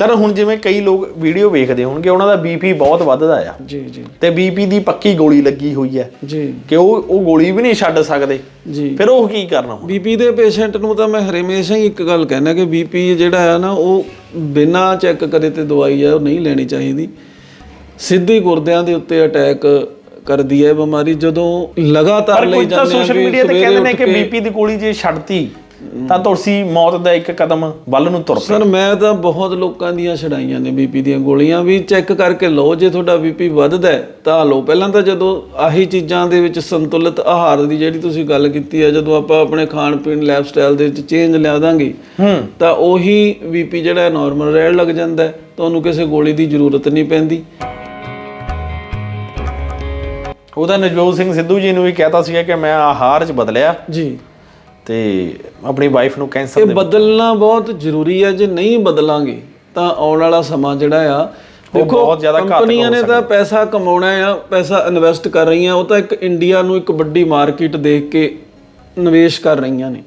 Sir ਹੁਣ ਜਿਵੇਂ ਕਈ ਲੋਕ ਵੀਡੀਓ ਵੇਖਦੇ ਹੋਣਗੇ ਉਹਨਾਂ ਦਾ ਬੀਪੀ ਬਹੁਤ ਵੱਧਦਾ ਆ। ਜੀ ਜੀ। ਤੇ ਬੀਪੀ ਦੀ ਪੱਕੀ ਗੋਲੀ ਲੱਗੀ ਹੋਈ ਹੈ ਜੀ। ਕਿ ਉਹ ਉਹ ਗੋਲੀ ਵੀ ਨਹੀਂ ਛੱਡ ਸਕਦੇ। ਜੀ। ਫਿਰ ਉਹ ਕੀ ਕਰਨਾ ਹੁਣ? ਬੀਪੀ ਦੇ ਪੇਸ਼ੈਂਟ ਨੂੰ ਤਾਂ ਮੈਂ ਹਮੇਸ਼ਾ ਹੀ ਇੱਕ ਗੱਲ ਕਹਿਣਾ ਕਿ ਬੀਪੀ ਜਿਹੜਾ ਆ ਨਾ ਉਹ ਬਿਨਾਂ ਚੈੱਕ ਕਰੇ ਤੇ ਦਵਾਈ ਆ ਉਹ ਨਹੀਂ ਲੈਣੀ ਚਾਹੀਦੀ। ਸਿੱਧੀ ਗੁਰਦਿਆਂ ਦੇ ਉੱਤੇ ਅਟੈਕ ਕਰਦੀ ਹੈ ਬਿਮਾਰੀ। ਜਦੋਂ ਲਗਾਤਾਰ ਲਈ ਜਾਂਦੇ ਆ ਸੋਸ਼ਲ ਮੀਡੀਆ ਤੇ ਕਹਿੰਦੇ ਨੇ ਕੇ- ਬੀਪੀ ਦੀ ਗੋਲੀ ਜੇ ਛੱਡਤੀ ਤਾਂ ਤੁਸੀਂ ਮੌਤ ਦਾ ਇੱਕ ਕਦਮ ਵੱਲ ਨੂੰ ਤੁਰ ਪਏ ਸਰ ਮੈਂ ਤਾਂ ਬਹੁਤ ਲੋਕਾਂ ਦੀਆਂ ਛਡਾਈਆਂ ਨੇ ਬੀਪੀ ਦੀਆਂ ਗੋਲੀਆਂ ਵੀ ਚੈੱਕ ਕਰਕੇ ਲਓ ਜੇ ਤੁਹਾਡਾ ਬੀਪੀ ਵੱਧਦਾ ਤਾਂ ਲਓ। ਪਹਿਲਾਂ ਤਾਂ ਜਦੋਂ ਆਹੀ ਚੀਜ਼ਾਂ ਦੇ ਵਿੱਚ ਸੰਤੁਲਿਤ ਆਹਾਰ ਦੀ ਜਿਹੜੀ ਤੁਸੀਂ ਗੱਲ ਕੀਤੀ ਹੈ ਜਦੋਂ ਆਪਾਂ ਆਪਣੇ ਖਾਣ ਪੀਣ ਲਾਈਫ ਸਟਾਈਲ ਦੇ ਵਿੱਚ ਚੇਂਜ ਲਿਆ ਦਾਂਗੇ ਤਾਂ ਉਹੀ ਬੀਪੀ ਜਿਹੜਾ ਨਾਰਮਲ ਰਹਿਣ ਲੱਗ ਜਾਂਦਾ ਹੈ। ਤੁਹਾਨੂੰ ਕਿਸੇ ਗੋਲੀ ਦੀ ਜ਼ਰੂਰਤ ਨਹੀਂ ਪੈਂਦੀ। ਉਹਦਾ ਨਵਜੋਤ ਸਿੰਘ ਸਿੱਧੂ ਜੀ ਨੂੰ ਵੀ ਕਹਿਤਾ ਸੀਗਾ ਕਿ ਮੈਂ ਆਹਾਰ 'ਚ ਬਦਲਿਆ। ਜੀ। ਤੇ ਆਪਣੀ ਵਾਈਫ ਨੂੰ ਕੈਂਸਰ ਇਹ ਬਦਲਣਾ ਬਹੁਤ ਜ਼ਰੂਰੀ ਹੈ ਜੇ ਨਹੀਂ ਬਦਲਾਂਗੇ ਤਾਂ ਆਉਣ ਵਾਲਾ ਸਮਾਂ ਜਿਹੜਾ ਆ ਦੇਖੋ ਬਹੁਤ ਜ਼ਿਆਦਾ ਘਾਤਕ ਕੰਪਨੀਆਂ ਨੇ ਤਾਂ ਪੈਸਾ ਕਮਾਉਣਾ ਆ ਪੈਸਾ ਇਨਵੈਸਟ ਕਰ ਰਹੀਆਂ ਉਹ ਤਾਂ ਇੱਕ ਇੰਡੀਆ ਨੂੰ ਇੱਕ ਵੱਡੀ ਮਾਰਕੀਟ ਦੇਖ ਕੇ ਨਿਵੇਸ਼ ਕਰ ਰਹੀਆਂ ਨੇ।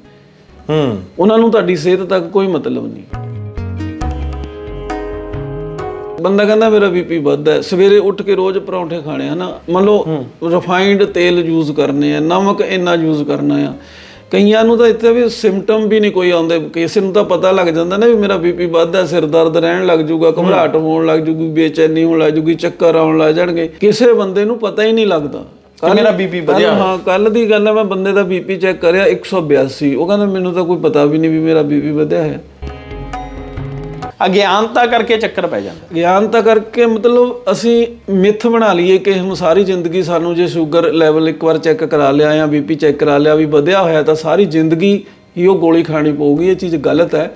ਹੂੰ। ਉਹਨਾਂ ਨੂੰ ਤੁਹਾਡੀ ਸਿਹਤ ਤੱਕ ਕੋਈ ਮਤਲਬ ਨਹੀਂ। ਬੰਦਾ ਕਹਿੰਦਾ ਮੇਰਾ ਬੀਪੀ ਵੱਧਦਾ ਹੈ ਸਵੇਰੇ ਉੱਠ ਕੇ ਰੋਜ਼ ਪਰੌਂਠੇ ਖਾਣੇ ਆ ਨਾ ਮੰਨ ਲਓ ਰਿਫਾਈਨਡ ਤੇਲ ਯੂਜ਼ ਕਰਨੇ ਆ ਨਮਕ ਇੰਨਾ ਯੂਜ਼ ਕਰਨਾ ਆ ਕਈਆਂ ਨੂੰ ਤਾਂ ਇੱਥੇ ਵੀ ਸਿੰਪਟਮ ਵੀ ਨਹੀਂ ਕੋਈ ਆਉਂਦੇ। ਕਿਸੇ ਨੂੰ ਤਾਂ ਪਤਾ ਲੱਗ ਜਾਂਦਾ ਨਾ ਵੀ ਮੇਰਾ ਬੀਪੀ ਵੱਧਦਾ ਸਿਰ ਦਰਦ ਰਹਿਣ ਲੱਗ ਜਾਊਗਾ ਘਬਰਾਹਟ ਹੋਣ ਲੱਗ ਜਾਊਗੀ ਬੇਚੈਨੀ ਹੋਣ ਲੱਗ ਜਾਊਗੀ ਚੱਕਰ ਆਉਣ ਲੱਗ ਜਾਣਗੇ। ਕਿਸੇ ਬੰਦੇ ਨੂੰ ਪਤਾ ਹੀ ਨਹੀਂ ਲੱਗਦਾ। ਕਿ ਮੇਰਾ ਬੀਪੀ ਵਧਿਆ। ਹਾਂ ਕੱਲ ਦੀ ਗੱਲ ਹੈ ਮੈਂ ਬੰਦੇ ਦਾ ਬੀਪੀ ਚੈੱਕ ਕਰਿਆ 182 ਉਹ ਕਹਿੰਦਾ ਮੈਨੂੰ ਤਾਂ ਕੋਈ ਪਤਾ ਵੀ ਨਹੀਂ ਵੀ ਮੇਰਾ ਬੀਪੀ ਵਧਿਆ ਹੈ। ਅਗਿਆਨਤਾ ਕਰਕੇ ਚੱਕਰ ਪੈ ਜਾਂਦਾ। ਗਿਆਨਤਾ ਕਰਕੇ ਮਤਲਬ ਅਸੀਂ ਮਿੱਥ ਬਣਾ ਲਈਏ ਕਿ ਹਮ ਸਾਰੀ ਜ਼ਿੰਦਗੀ ਸਾਨੂੰ ਜੇ ਸ਼ੂਗਰ ਲੈਵਲ ਇੱਕ ਵਾਰ ਚੈੱਕ ਕਰਾ ਲਿਆ ਜਾਂ ਬੀਪੀ ਚੈੱਕ ਕਰਾ ਲਿਆ ਵੀ ਵਧਿਆ ਹੋਇਆ ਤਾਂ ਸਾਰੀ ਜ਼ਿੰਦਗੀ ਹੀ ਉਹ ਗੋਲੀ ਖਾਣੀ ਪਊਗੀ ਇਹ ਚੀਜ਼ ਗਲਤ ਹੈ।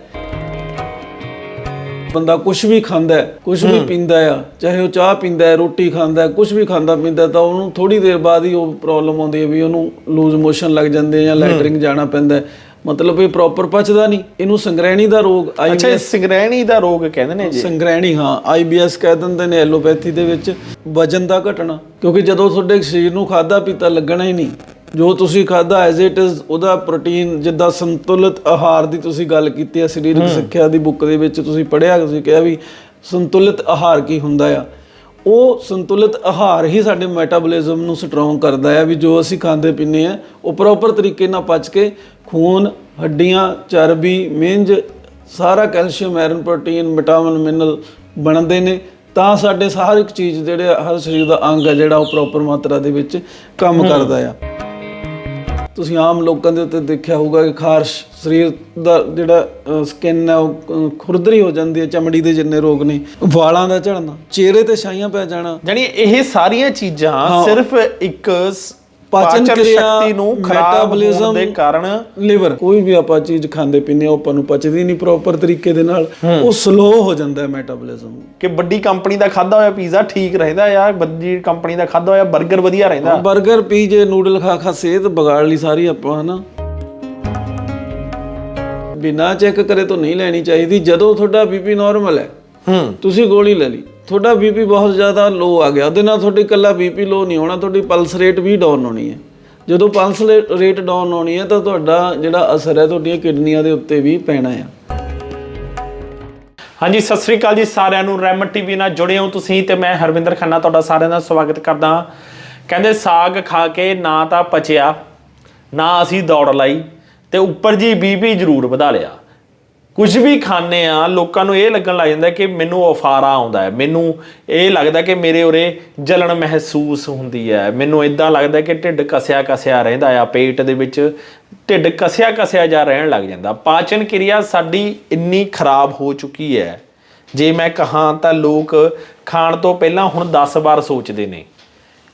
ਬੰਦਾ ਕੁਝ ਵੀ ਖਾਂਦਾ ਕੁਝ ਵੀ ਪੀਂਦਾ ਆ ਚਾਹੇ ਉਹ ਚਾਹ ਪੀਂਦਾ ਰੋਟੀ ਖਾਂਦਾ ਕੁਝ ਵੀ ਖਾਂਦਾ ਪੀਂਦਾ ਤਾਂ ਉਹਨੂੰ ਥੋੜੀ ਦੇਰ ਬਾਅਦ ਹੀ ਉਹ ਪ੍ਰੋਬਲਮ ਆਉਂਦੀ ਹੈ ਵੀ ਉਹਨੂੰ ਲੂਜ਼ ਮੋਸ਼ਨ ਲੱਗ ਜਾਂਦੇ ਜਾਂ ਲੈਟਰਿੰਗ ਜਾਣਾ ਪੈਂਦਾ ਹੈ। ਮਤਲਬ ਇਹ ਪ੍ਰੋਪਰ ਪਚਦਾ ਨਹੀਂ ਇਹਨੂੰ ਸੰਗ੍ਰਹਿਣੀ ਦਾ ਰੋਗ ਅੱਛਾ ਇਹ ਸਿੰਗਰੈਣੀ ਦਾ ਰੋਗ ਕਹਿੰਦੇ ਨੇ ਜੀ। ਸੰਗ੍ਰਹਿਣੀ ਹਾਂ ਆਈਬੀਐਸ ਕਹਿ ਦਿੰਦੇ ਨੇ ਐਲੋਪੈਥੀ ਦੇ ਵਿੱਚ ਵਜਨ ਦਾ ਘਟਣਾ ਕਿਉਂਕਿ ਜਦੋਂ ਤੁਹਾਡੇ ਸਰੀਰ ਨੂੰ ਖਾਦਾ ਪੀਤਾ ਲੱਗਣਾ ਹੀ ਨਹੀਂ ਜੋ ਤੁਸੀਂ ਖਾਦਾ ਐਜ਼ ਇਟ ਇਜ਼ ਉਹਦਾ ਪ੍ਰੋਟੀਨ ਜਿੱਦਾਂ ਸੰਤੁਲਿਤ ਆਹਾਰ ਦੀ ਤੁਸੀਂ ਗੱਲ ਕੀਤੀ ਹੈ ਸਰੀਰਕ ਸਿੱਖਿਆ ਦੀ ਬੁੱਕ ਦੇ ਵਿੱਚ ਤੁਸੀਂ ਪੜ੍ਹਿਆ ਤੁਸੀਂ ਕਿਹਾ ਵੀ ਸੰਤੁਲਿਤ ਆਹਾਰ ਕੀ ਹੁੰਦਾ ਆ। ਉਹ ਸੰਤੁਲਿਤ ਆਹਾਰ ਹੀ ਸਾਡੇ ਮੈਟਾਬੋਲਿਜ਼ਮ ਨੂੰ ਸਟਰੋਂਗ ਕਰਦਾ ਹੈ ਵੀ ਜੋ ਅਸੀਂ ਖਾਂਦੇ ਪੀਂਦੇ ਆ ਉਹ ਪ੍ਰੋਪਰ ਤਰੀਕੇ ਨਾਲ ਪਚ ਕੇ ਖੂਨ ਹੱਡੀਆਂ ਚਰਬੀ ਮਿੰਜ ਸਾਰਾ calcium iron protein vitamin mineral ਬਣਦੇ ਨੇ। ਤਾਂ ਸਾਡੇ ਹਰ ਇੱਕ ਚੀਜ਼ ਜਿਹੜੇ ਹਰ ਸਰੀਰ ਦਾ ਅੰਗ ਹੈ ਜਿਹੜਾ ਉਹ ਪ੍ਰੋਪਰ ਮਾਤਰਾ ਦੇ ਵਿੱਚ ਕੰਮ ਕਰਦਾ ਆ। ਤੁਸੀਂ ਆਮ ਲੋਕਾਂ ਦੇ ਉੱਤੇ ਦੇਖਿਆ ਹੋਊਗਾ ਕਿ ਖਾਰਸ਼ ਸਰੀਰ ਦਾ ਜਿਹੜਾ ਸਕਿਨ ਹੈ ਉਹ ਖੁਰਦਰੀ ਹੋ ਜਾਂਦੀ ਹੈ ਚਮੜੀ ਦੇ ਜਿੰਨੇ ਰੋਗ ਨੇ ਵਾਲਾਂ ਦਾ ਝੜਨਾ ਚਿਹਰੇ ਤੇ ਛਾਈਆਂ ਪੈ ਜਾਣਾ। ਜਾਨੀ ਇਹ ਸਾਰੀਆਂ ਚੀਜ਼ਾਂ ਸਿਰਫ ਇੱਕ ਪਾਚਨ ਸ਼ਕਤੀ ਨੂੰ ਖਰਾਬ ਹੋਣ ਦੇ ਕਾਰਨ ਲਿਵਰ। ਕੋਈ ਵੀ ਆਪਾਂ ਚੀਜ਼ ਖਾਂਦੇ ਪੀਂਦੇ ਉਹ ਆਪਾਂ ਨੂੰ ਪਚਦੀ ਨਹੀਂ ਪ੍ਰੋਪਰ ਤਰੀਕੇ ਦੇ ਨਾਲ ਉਹ ਸਲੋ ਹੋ ਜਾਂਦਾ ਹੈ ਮੈਟਾਬੋਲਿਜ਼ਮ ਕਿ ਵੱਡੀ ਕੰਪਨੀ ਦਾ ਖਾਦਾ ਹੋਇਆ ਪੀਜ਼ਾ ਠੀਕ ਰਹਿੰਦਾ ਆ ਵੱਡੀ ਕੰਪਨੀ ਦਾ ਖਾਦਾ ਹੋਇਆ 버ਗਰ ਵਧੀਆ ਰਹਿੰਦਾ। 버ਗਰ ਪੀਜੇ ਨੂਡਲ ਖਾ ਖਾ ਸਿਹਤ ਵਿਗਾੜ ਲਈ ਸਾਰੀ ਆਪਾਂ ਹਨਾ। ਬਿਨਾ ਚੈੱਕ ਕਰੇ ਤਾਂ ਨਹੀਂ ਲੈਣੀ ਚਾਹੀਦੀ ਜਦੋਂ ਤੁਹਾਡਾ ਬੀਪੀ ਨਾਰਮਲ ਹੈ ਹੂੰ। ਤੁਸੀਂ ਗੋਲੀ ਲੈ ਲਈ। ਤੁਹਾਡਾ ਬੀਪੀ ਬਹੁਤ ਜ਼ਿਆਦਾ ਲੋ ਆ ਗਿਆ। ਉਹਦੇ ਨਾਲ ਤੁਹਾਡੀ ਇਕੱਲਾ ਬੀਪੀ ਲੋ ਨਹੀਂ ਹੋਣਾ ਤੁਹਾਡੀ ਪਲਸ ਰੇਟ ਵੀ ਡਾਊਨ ਹੋਣੀ ਹੈ। ਜਦੋਂ ਪਲਸ ਰੇਟ ਡਾਊਨ ਹੋਣੀ ਹੈ ਤਾਂ ਤੁਹਾਡਾ ਜਿਹੜਾ ਅਸਰ ਹੈ ਤੁਹਾਡੀਆਂ ਕਿਡਨੀਆਂ ਦੇ ਉੱਤੇ ਵੀ ਪੈਣਾ ਆ ਹਾਂਜੀ ਸਤਿ ਸ੍ਰੀ ਅਕਾਲ ਜੀ ਸਾਰਿਆਂ ਨੂੰ। ਰੈਮ ਟੀਵੀ ਨਾਲ ਜੁੜੇ ਹੋ ਤੁਸੀਂ ਤੇ ਮੈਂ ਹਰਵਿੰਦਰ ਖੰਨਾ ਤੁਹਾਡਾ ਸਾਰਿਆਂ ਦਾ ਸਵਾਗਤ ਕਰਦਾ ਹਾਂ। ਕਹਿੰਦੇ ਸਾਗ ਖਾ ਕੇ ਨਾ ਤਾਂ ਪਚਿਆ ਨਾ ਅਸੀਂ ਦੌੜ ਲਾਈ ਤੇ ਉੱਪਰ ਜੀ ਬੀਪੀ ਜ਼ਰੂਰ ਵਧਾ ਲਿਆ। ਕੁਝ ਵੀ ਖਾਣੇ ਆ, ਲੋਕਾਂ ਨੂੰ ਇਹ ਲੱਗਣ ਲੱਗ ਜਾਂਦਾ ਕਿ ਮੈਨੂੰ ਉਫਾਰਾ ਆਉਂਦਾ ਹੈ। ਮੈਨੂੰ ਇਹ ਲੱਗਦਾ ਕਿ ਮੇਰੇ ਉਰੇ ਜਲਣ ਮਹਿਸੂਸ ਹੁੰਦੀ ਹੈ। ਮੈਨੂੰ ਇਦਾਂ ਲੱਗਦਾ ਕਿ ਢਿੱਡ ਕਸਿਆ ਕਸਿਆ ਰਹਿੰਦਾ ਆ, ਪੇਟ ਦੇ ਵਿੱਚ ਢਿੱਡ ਕਸਿਆ ਕਸਿਆ ਜਾ ਰਹਿਣ ਲੱਗ ਜਾਂਦਾ। ਪਾਚਨ ਕਿਰਿਆ ਸਾਡੀ ਇੰਨੀ ਖਰਾਬ ਹੋ ਚੁੱਕੀ ਹੈ। ਜੇ ਮੈਂ ਕਹਾਂ ਤਾਂ ਲੋਕ ਖਾਣ ਤੋਂ ਪਹਿਲਾਂ ਹੁਣ 10 ਵਾਰ ਸੋਚਦੇ ਨੇ।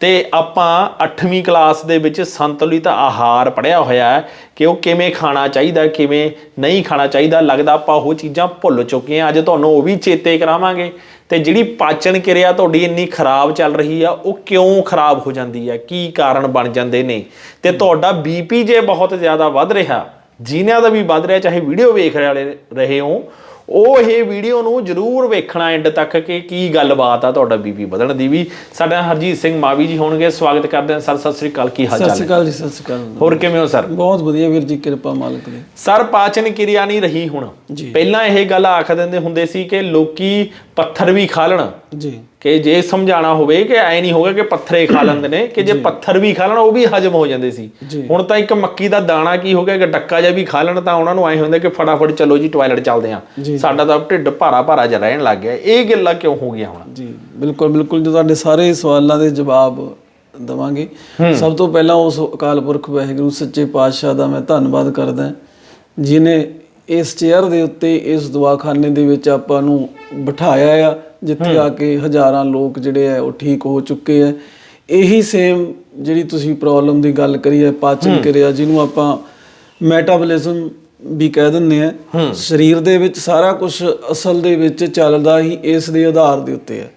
ਤੇ ਆਪਾਂ 8ਵੀਂ ਕਲਾਸ ਦੇ ਵਿੱਚ ਸੰਤੁਲਿਤ ਆਹਾਰ ਪੜਿਆ ਹੋਇਆ ਹੈ ਕਿ ਉਹ ਕਿਵੇਂ ਖਾਣਾ ਚਾਹੀਦਾ ਕਿਵੇਂ ਨਹੀਂ ਖਾਣਾ ਚਾਹੀਦਾ ਲੱਗਦਾ ਆਪਾਂ ਉਹ ਚੀਜ਼ਾਂ ਭੁੱਲ ਚੁੱਕੇ ਹਾਂ। ਅੱਜ ਤੁਹਾਨੂੰ ਉਹ ਵੀ ਚੇਤੇ ਕਰਾਵਾਂਗੇ। ਤੇ ਜਿਹੜੀ ਪਾਚਨ ਕਿਰਿਆ ਤੁਹਾਡੀ ਇੰਨੀ ਖਰਾਬ ਚੱਲ ਰਹੀ ਆ ਉਹ ਕਿਉਂ ਖਰਾਬ ਹੋ ਜਾਂਦੀ ਆ? ਕੀ ਕਾਰਨ ਬਣ ਜਾਂਦੇ ਨੇ? ਤੇ ਤੁਹਾਡਾ ਬੀਪੀ ਜੇ ਬਹੁਤ ਜ਼ਿਆਦਾ ਵੱਧ ਰਿਹਾ ਜਿਨ੍ਹਾਂ ਦਾ ਵੀ ਵੱਧ ਰਿਹਾ ਚਾਹੇ ਵੀਡੀਓ ਵੇਖ ਰਹੇ ਰਹੇ ਹੋ ਉਹ ਇਹ ਵੀਡੀਓ ਨੂੰ ਜਰੂਰ ਵੇਖਣਾ ਐਂਡ ਤੱਕ ਕਿ ਕੀ ਗੱਲਬਾਤ ਆ ਤੁਹਾਡਾ ਬੀਪੀ ਵਧਣ ਦੀ ਵੀ। ਸਾਡਾ ਹਰਜੀਤ ਸਿੰਘ ਮਾਵੀ ਜੀ ਹੋਣਗੇ ਸਵਾਗਤ ਕਰਦੇ ਹਾਂ। ਸਰ ਸਤਿ ਸ੍ਰੀ ਅਕਾਲ ਕੀ ਹਾਲ ਸਤਿ ਚਾਲ ਸ਼੍ਰੀ ਹੈ ਅਕਾਲ ਜੀ ਸਤਿ ਸ਼੍ਰੀ ਅਕਾਲ। ਹੋਰ ਕਿਵੇਂ ਹੋ ਸਰ? ਬਹੁਤ ਵਧੀਆ ਵੀਰ ਜੀ ਕਿਰਪਾ ਮਾਲਕ ਦੀ। ਸਰ ਪਾਚਨ ਕਿਰਿਆ ਨਹੀਂ ਰਹੀ ਹੁਣ। ਪਹਿਲਾਂ ਇਹ ਗੱਲ ਆਖ ਦਿੰਦੇ ਹੁੰਦੇ ਸੀ ਕਿ ਲੋਕੀ ਪੱਥਰ ਵੀ ਖਾ ਲੈਣ। ਜੀ। ਕਿ ਜੇ ਸਮਝਾਣਾ ਹੋਵੇ ਕਿ ਐ ਨਹੀਂ ਹੋਗਾ ਕਿ ਪੱਥਰੇ ਖਾ ਲੈਂਦੇ ਨੇ ਕਿ ਜੇ ਪੱਥਰ ਵੀ ਖਾ ਲੈਣ ਉਹ ਵੀ ਹਜਮ ਹੋ ਜਾਂਦੇ ਸੀ। ਹੁਣ ਤਾਂ ਇੱਕ ਮੱਕੀ ਦਾ ਦਾਣਾ ਕੀ ਹੋ ਗਿਆ ਕਿ ਡੱਕਾ ਜਿਹਾ ਵੀ ਖਾ ਲੈਣ ਤਾਂ ਉਹਨਾਂ ਨੂੰ ਐ ਹੁੰਦਾ ਕਿ ਫਟਾਫਟ ਚਲੋ ਜੀ ਟਾਇਲਟ ਚੱਲਦੇ ਆ। ਸਾਡਾ ਤਾਂ ਢਿੱਡ ਭਾਰਾ ਭਾਰਾ ਜਿਹਾ ਰਹਿਣ ਲੱਗ ਗਿਆ। ਇਹ ਗੱਲਾਂ ਕਿਉਂ ਹੋ ਗਿਆ ਹੁਣ? ਜੀ ਬਿਲਕੁਲ ਬਿਲਕੁਲ। ਜੋ ਤੁਹਾਡੇ ਸਾਰੇ ਸਵਾਲਾਂ ਦੇ ਜਵਾਬ ਦਵਾਂਗੇ। ਸਭ ਤੋਂ ਪਹਿਲਾਂ ਉਸ ਅਕਾਲ ਪੁਰਖ ਵਾਹਿਗੁਰੂ ਸੱਚੇ ਪਾਤਸ਼ਾਹ ਦਾ ਮੈਂ ਧੰਨਵਾਦ ਕਰਦਾ। ਜਿਨੇ ਇਸ ਚੇਅਰ ਦੇ ਉੱਤੇ ਇਸ ਦਵਾਖਾਨੇ ਦੇ ਵਿੱਚ ਆਪਾਂ ਨੂੰ ਬਿਠਾਇਆ ਆ ਜਿੱਥੇ ਆ ਕੇ ਹਜ਼ਾਰਾਂ ਲੋਕ ਜਿਹੜੇ ਆ ਉਹ ਠੀਕ ਹੋ ਚੁੱਕੇ ਆ। ਇਹੀ ਸੇਮ ਜਿਹੜੀ ਤੁਸੀਂ ਪ੍ਰੋਬਲਮ ਦੀ ਗੱਲ ਕਰੀ ਹੈ ਪਾਚਨ ਕਿਰਿਆ ਜਿਹਨੂੰ ਆਪਾਂ ਮੈਟਾਬੋਲਿਜ਼ਮ ਵੀ ਕਹਿ ਦਿੰਦੇ ਆ। ਸਰੀਰ ਦੇ ਵਿੱਚ ਸਾਰਾ ਕੁਝ ਅਸਲ ਦੇ ਵਿੱਚ ਚੱਲਦਾ ਹੀ ਇਸ ਦੇ ਆਧਾਰ ਦੇ ਉੱਤੇ ਹੈ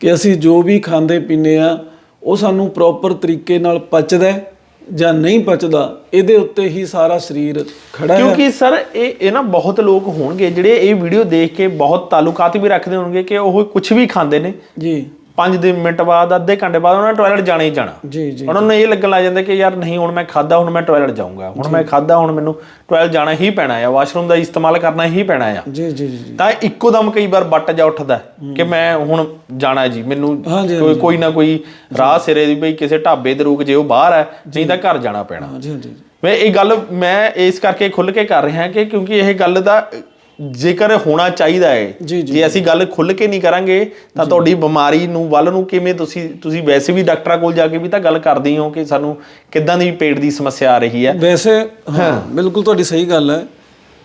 ਕਿ ਅਸੀਂ ਜੋ ਵੀ ਖਾਂਦੇ ਪੀਂਦੇ ਆ ਉਹ ਸਾਨੂੰ ਪ੍ਰੋਪਰ ਤਰੀਕੇ ਨਾਲ ਪਚਦਾ ਹੈ। ਜਾਂ ਨਹੀਂ ਪਚਦਾ ਇਹਦੇ ਉੱਤੇ ਹੀ ਸਾਰਾ ਸਰੀਰ ਖੜਾ ਹੈ। ਕਿਉਂਕਿ ਸਰ ਇਹ ਇਹ ਨਾ ਬਹੁਤ ਲੋਕ ਹੋਣਗੇ ਜਿਹੜੇ ਇਹ ਵੀਡੀਓ ਦੇਖ ਕੇ ਬਹੁਤ ਤਾਲੁਕਾਤ ਵੀ ਰੱਖਦੇ ਹੋਣਗੇ ਕਿ ਉਹ ਕੁਝ ਵੀ ਖਾਂਦੇ ਨੇ। ਜੀ। 5 ਦਿਨ ਮਿੰਟ ਬਾਅਦ ਅੱਧੇ ਘੰਟੇ ਬਾਅਦ ਉਹਨਾਂ ਨੇ ਟਾਇਲਟ ਜਾਣਾ ਹੀ ਜਾਣਾ। ਜੀ ਜੀ ਉਹਨਾਂ ਨੂੰ ਇਹ ਲੱਗਣ ਲੱਗ ਜਾਂਦਾ ਕਿ ਯਾਰ ਨਹੀਂ ਹੁਣ ਮੈਂ ਖਾਦਾ ਹੁਣ ਮੈਂ ਟਾਇਲਟ ਜਾਊਂਗਾ। ਹੁਣ ਮੈਂ ਖਾਦਾ ਹੁਣ ਮੈਨੂੰ ਟਾਇਲਟ ਜਾਣਾ ਹੀ ਪੈਣਾ ਆ। ਵਾਸ਼ਰੂਮ ਦਾ ਇਸਤੇਮਾਲ ਕਰਨਾ ਹੀ ਪੈਣਾ ਆ। ਜੀ ਜੀ ਜੀ ਤਾਂ ਇੱਕੋ ਦਮ ਕਈ ਵਾਰ ਬੱਟ ਜਾ ਉੱਠਦਾ ਕਿ ਮੈਂ ਹੁਣ ਜਾਣਾ ਜੀ। ਮੈਨੂੰ ਕੋਈ ਕੋਈ ਨਾ ਕੋਈ ਰਾਹ ਸਿਰੇ ਦੀ ਬਈ ਕਿਸੇ ਢਾਬੇ ਤੇ ਰੁਕ ਜੇ ਉਹ ਬਾਹਰ ਹੈ ਨਹੀਂ ਤਾਂ ਘਰ ਜਾਣਾ ਪੈਣਾ। ਜੀ ਜੀ ਮੈਂ ਇਹ ਗੱਲ ਮੈਂ ਇਸ ਕਰਕੇ ਖੁੱਲ ਕੇ ਕਰ ਰਿਹਾ ਕਿ ਕਿਉਂਕਿ ਇਹ ਗੱਲ ਦਾ ਜੇਕਰ ਹੋਣਾ ਚਾਹੀਦਾ ਹੈ ਜੀ, ਅਸੀਂ ਗੱਲ ਖੁੱਲ ਕੇ ਨਹੀਂ ਕਰਾਂਗੇ ਤਾਂ ਤੁਹਾਡੀ ਬਿਮਾਰੀ ਨੂੰ ਵੱਲ ਨੂੰ ਕਿਵੇਂ ਤੁਸੀਂ ਤੁਸੀਂ ਵੈਸੇ ਵੀ ਡਾਕਟਰਾਂ ਕੋਲ ਜਾ ਕੇ ਵੀ ਤਾਂ ਗੱਲ ਕਰਦੇ ਹੋ ਕਿ ਸਾਨੂੰ ਕਿੱਦਾਂ ਦੀ ਪੇਟ ਦੀ ਸਮੱਸਿਆ ਆ ਰਹੀ ਹੈ। ਵੈਸੇ ਹਾਂ ਬਿਲਕੁਲ ਤੁਹਾਡੀ ਸਹੀ ਗੱਲ ਹੈ।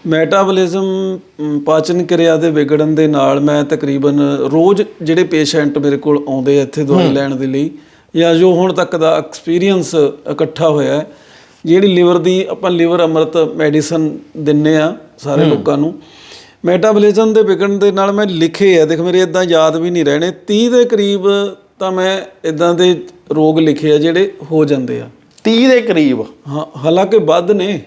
ਮੈਟਾਬੋਲਿਜ਼ਮ ਪਾਚਨ ਕਿਰਿਆ ਦੇ ਵਿਗੜਨ ਦੇ ਨਾਲ ਮੈਂ ਤਕਰੀਬਨ ਰੋਜ਼ ਜਿਹੜੇ ਪੇਸ਼ੈਂਟ ਮੇਰੇ ਕੋਲ ਆਉਂਦੇ ਆ ਇੱਥੇ ਦਵਾਈ ਲੈਣ ਦੇ ਲਈ ਜਾਂ ਜੋ ਹੁਣ ਤੱਕ ਦਾ ਐਕਸਪੀਰੀਅੰਸ ਇਕੱਠਾ ਹੋਇਆ ਹੈ ਜਿਹੜੀ ਲਿਵਰ ਦੀ ਆਪਾਂ ਲਿਵਰ ਅੰਮ੍ਰਿਤ ਮੈਡੀਸਨ ਦਿੰਨੇ ਆ ਸਾਰੇ ਲੋਕਾਂ ਨੂੰ ਮੈਟਾਬੋਲਿਜ਼ਮ ਦੇ ਵਿਗੜਨ ਦੇ ਨਾਲ ਮੈਂ ਲਿਖੇ ਆ। ਦੇਖ ਮੇਰੇ ਇਦਾਂ ਯਾਦ ਵੀ ਨਹੀਂ ਰਹਿਣੇ। 30 ਦੇ ਕਰੀਬ ਤਾਂ ਮੈਂ ਇਦਾਂ ਦੇ ਰੋਗ ਲਿਖੇ ਆ ਜਿਹੜੇ ਹੋ ਜਾਂਦੇ ਆ। 30 ਦੇ ਕਰੀਬ? ਹਾਂ ਹਾਲਾਂਕਿ ਵੱਧ ਨੇ।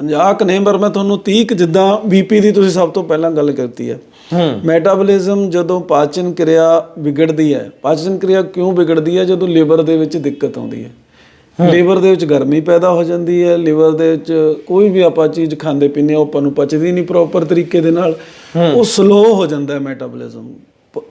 50 ਕ ਨੇ ਪਰ ਮੈਂ ਤੁਹਾਨੂੰ 30 ਕੁ ਜਿੱਦਾਂ ਬੀਪੀ ਦੀ ਤੁਸੀਂ ਸਭ ਤੋਂ ਪਹਿਲਾਂ ਗੱਲ ਕਰਤੀ ਹੈ ਹੂੰ। ਮੈਟਾਬੋਲਿਜ਼ਮ ਜਦੋਂ ਪਾਚਨ ਕਿਰਿਆ ਵਿਗੜਦੀ ਹੈ। ਪਾਚਨ ਕਿਰਿਆ ਕਿਉਂ ਵਿਗੜਦੀ ਹੈ? ਜਦੋਂ ਲਿਵਰ ਦੇ ਵਿੱਚ ਦਿੱਕਤ ਆਉਂਦੀ ਹੈ। ਲਿਵਰ ਦੇ ਵਿੱਚ ਗਰਮੀ ਪੈਦਾ ਹੋ ਜਾਂਦੀ ਹੈ ਲਿਵਰ ਦੇ ਵਿੱਚ ਕੋਈ ਵੀ ਆਪਾਂ ਚੀਜ਼ ਖਾਂਦੇ ਪੀਂਦੇ ਉਹ ਆਪਾਂ ਨੂੰ ਪਚਦੀ ਨਹੀਂ ਪ੍ਰੋਪਰ ਤਰੀਕੇ ਦੇ ਨਾਲ। ਉਹ ਸਲੋ ਹੋ ਜਾਂਦਾ ਹੈ ਮੈਟਾਬੋਲਿਜ਼ਮ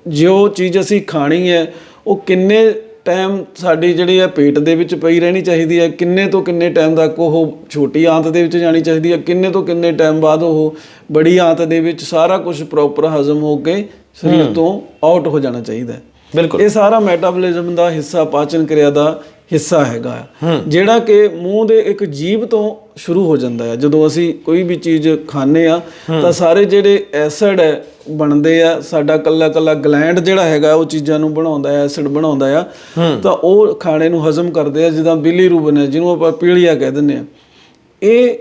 ਜੋ ਚੀਜ਼ ਅਸੀਂ ਖਾਣੀ ਹੈ ਉਹ ਕਿੰਨੇ ਟਾਈਮ ਸਾਡੀ ਜਿਹੜੀ ਹੈ ਪੇਟ ਦੇ ਵਿੱਚ ਪਈ ਰਹਿਣੀ ਚਾਹੀਦੀ ਹੈ ਕਿੰਨੇ ਤੋਂ ਕਿੰਨੇ ਟਾਈਮ ਤੱਕ ਉਹ ਛੋਟੀ ਆਂਤ ਦੇ ਵਿੱਚ ਜਾਣੀ ਚਾਹੀਦੀ ਹੈ ਕਿੰਨੇ ਤੋਂ ਕਿੰਨੇ ਟਾਈਮ ਬਾਅਦ ਉਹ ਬੜੀ ਆਂਤ ਦੇ ਵਿੱਚ ਸਾਰਾ ਕੁਝ ਪ੍ਰੋਪਰ ਹਜ਼ਮ ਹੋ ਕੇ ਸਰੀਰ ਤੋਂ ਆਊਟ ਹੋ ਜਾਣਾ ਚਾਹੀਦਾ ਹੈ। ਬਿਲਕੁਲ। ਇਹ ਸਾਰਾ ਮੈਟਾਬੋਲਿਜ਼ਮ ਦਾ ਹਿੱਸਾ ਪਾਚਨ ਕਿਰਿਆ ਦਾ ਹਿੱਸਾ ਹੈਗਾ ਆ। ਜਿਹੜਾ ਕਿ ਮੂੰਹ ਦੇ ਇੱਕ ਜੀਭ ਤੋਂ ਸ਼ੁਰੂ ਹੋ ਜਾਂਦਾ ਹੈ ਜਦੋਂ ਅਸੀਂ ਕੋਈ ਵੀ ਚੀਜ਼ ਖਾਂਦੇ ਆ ਤਾਂ ਸਾਰੇ ਜਿਹੜੇ ਐਸਿਡ ਹੈ ਬਣਦੇ ਆ ਸਾਡਾ ਕੱਲਾ ਕੱਲਾ ਗਲੈਂਡ ਜਿਹੜਾ ਹੈਗਾ ਉਹ ਚੀਜ਼ਾਂ ਨੂੰ ਬਣਾਉਂਦਾ ਹੈ ਐਸਿਡ ਬਣਾਉਂਦਾ ਆ। ਤਾਂ ਉਹ ਖਾਣੇ ਨੂੰ ਹਜ਼ਮ ਕਰਦੇ ਆ ਜਿੱਦਾਂ ਬਿਲੀ ਰੂਬਨ ਹੈ ਜਿਹਨੂੰ ਆਪਾਂ ਪੀਲੀਆ ਕਹਿ ਦਿੰਦੇ ਆ। ਇਹ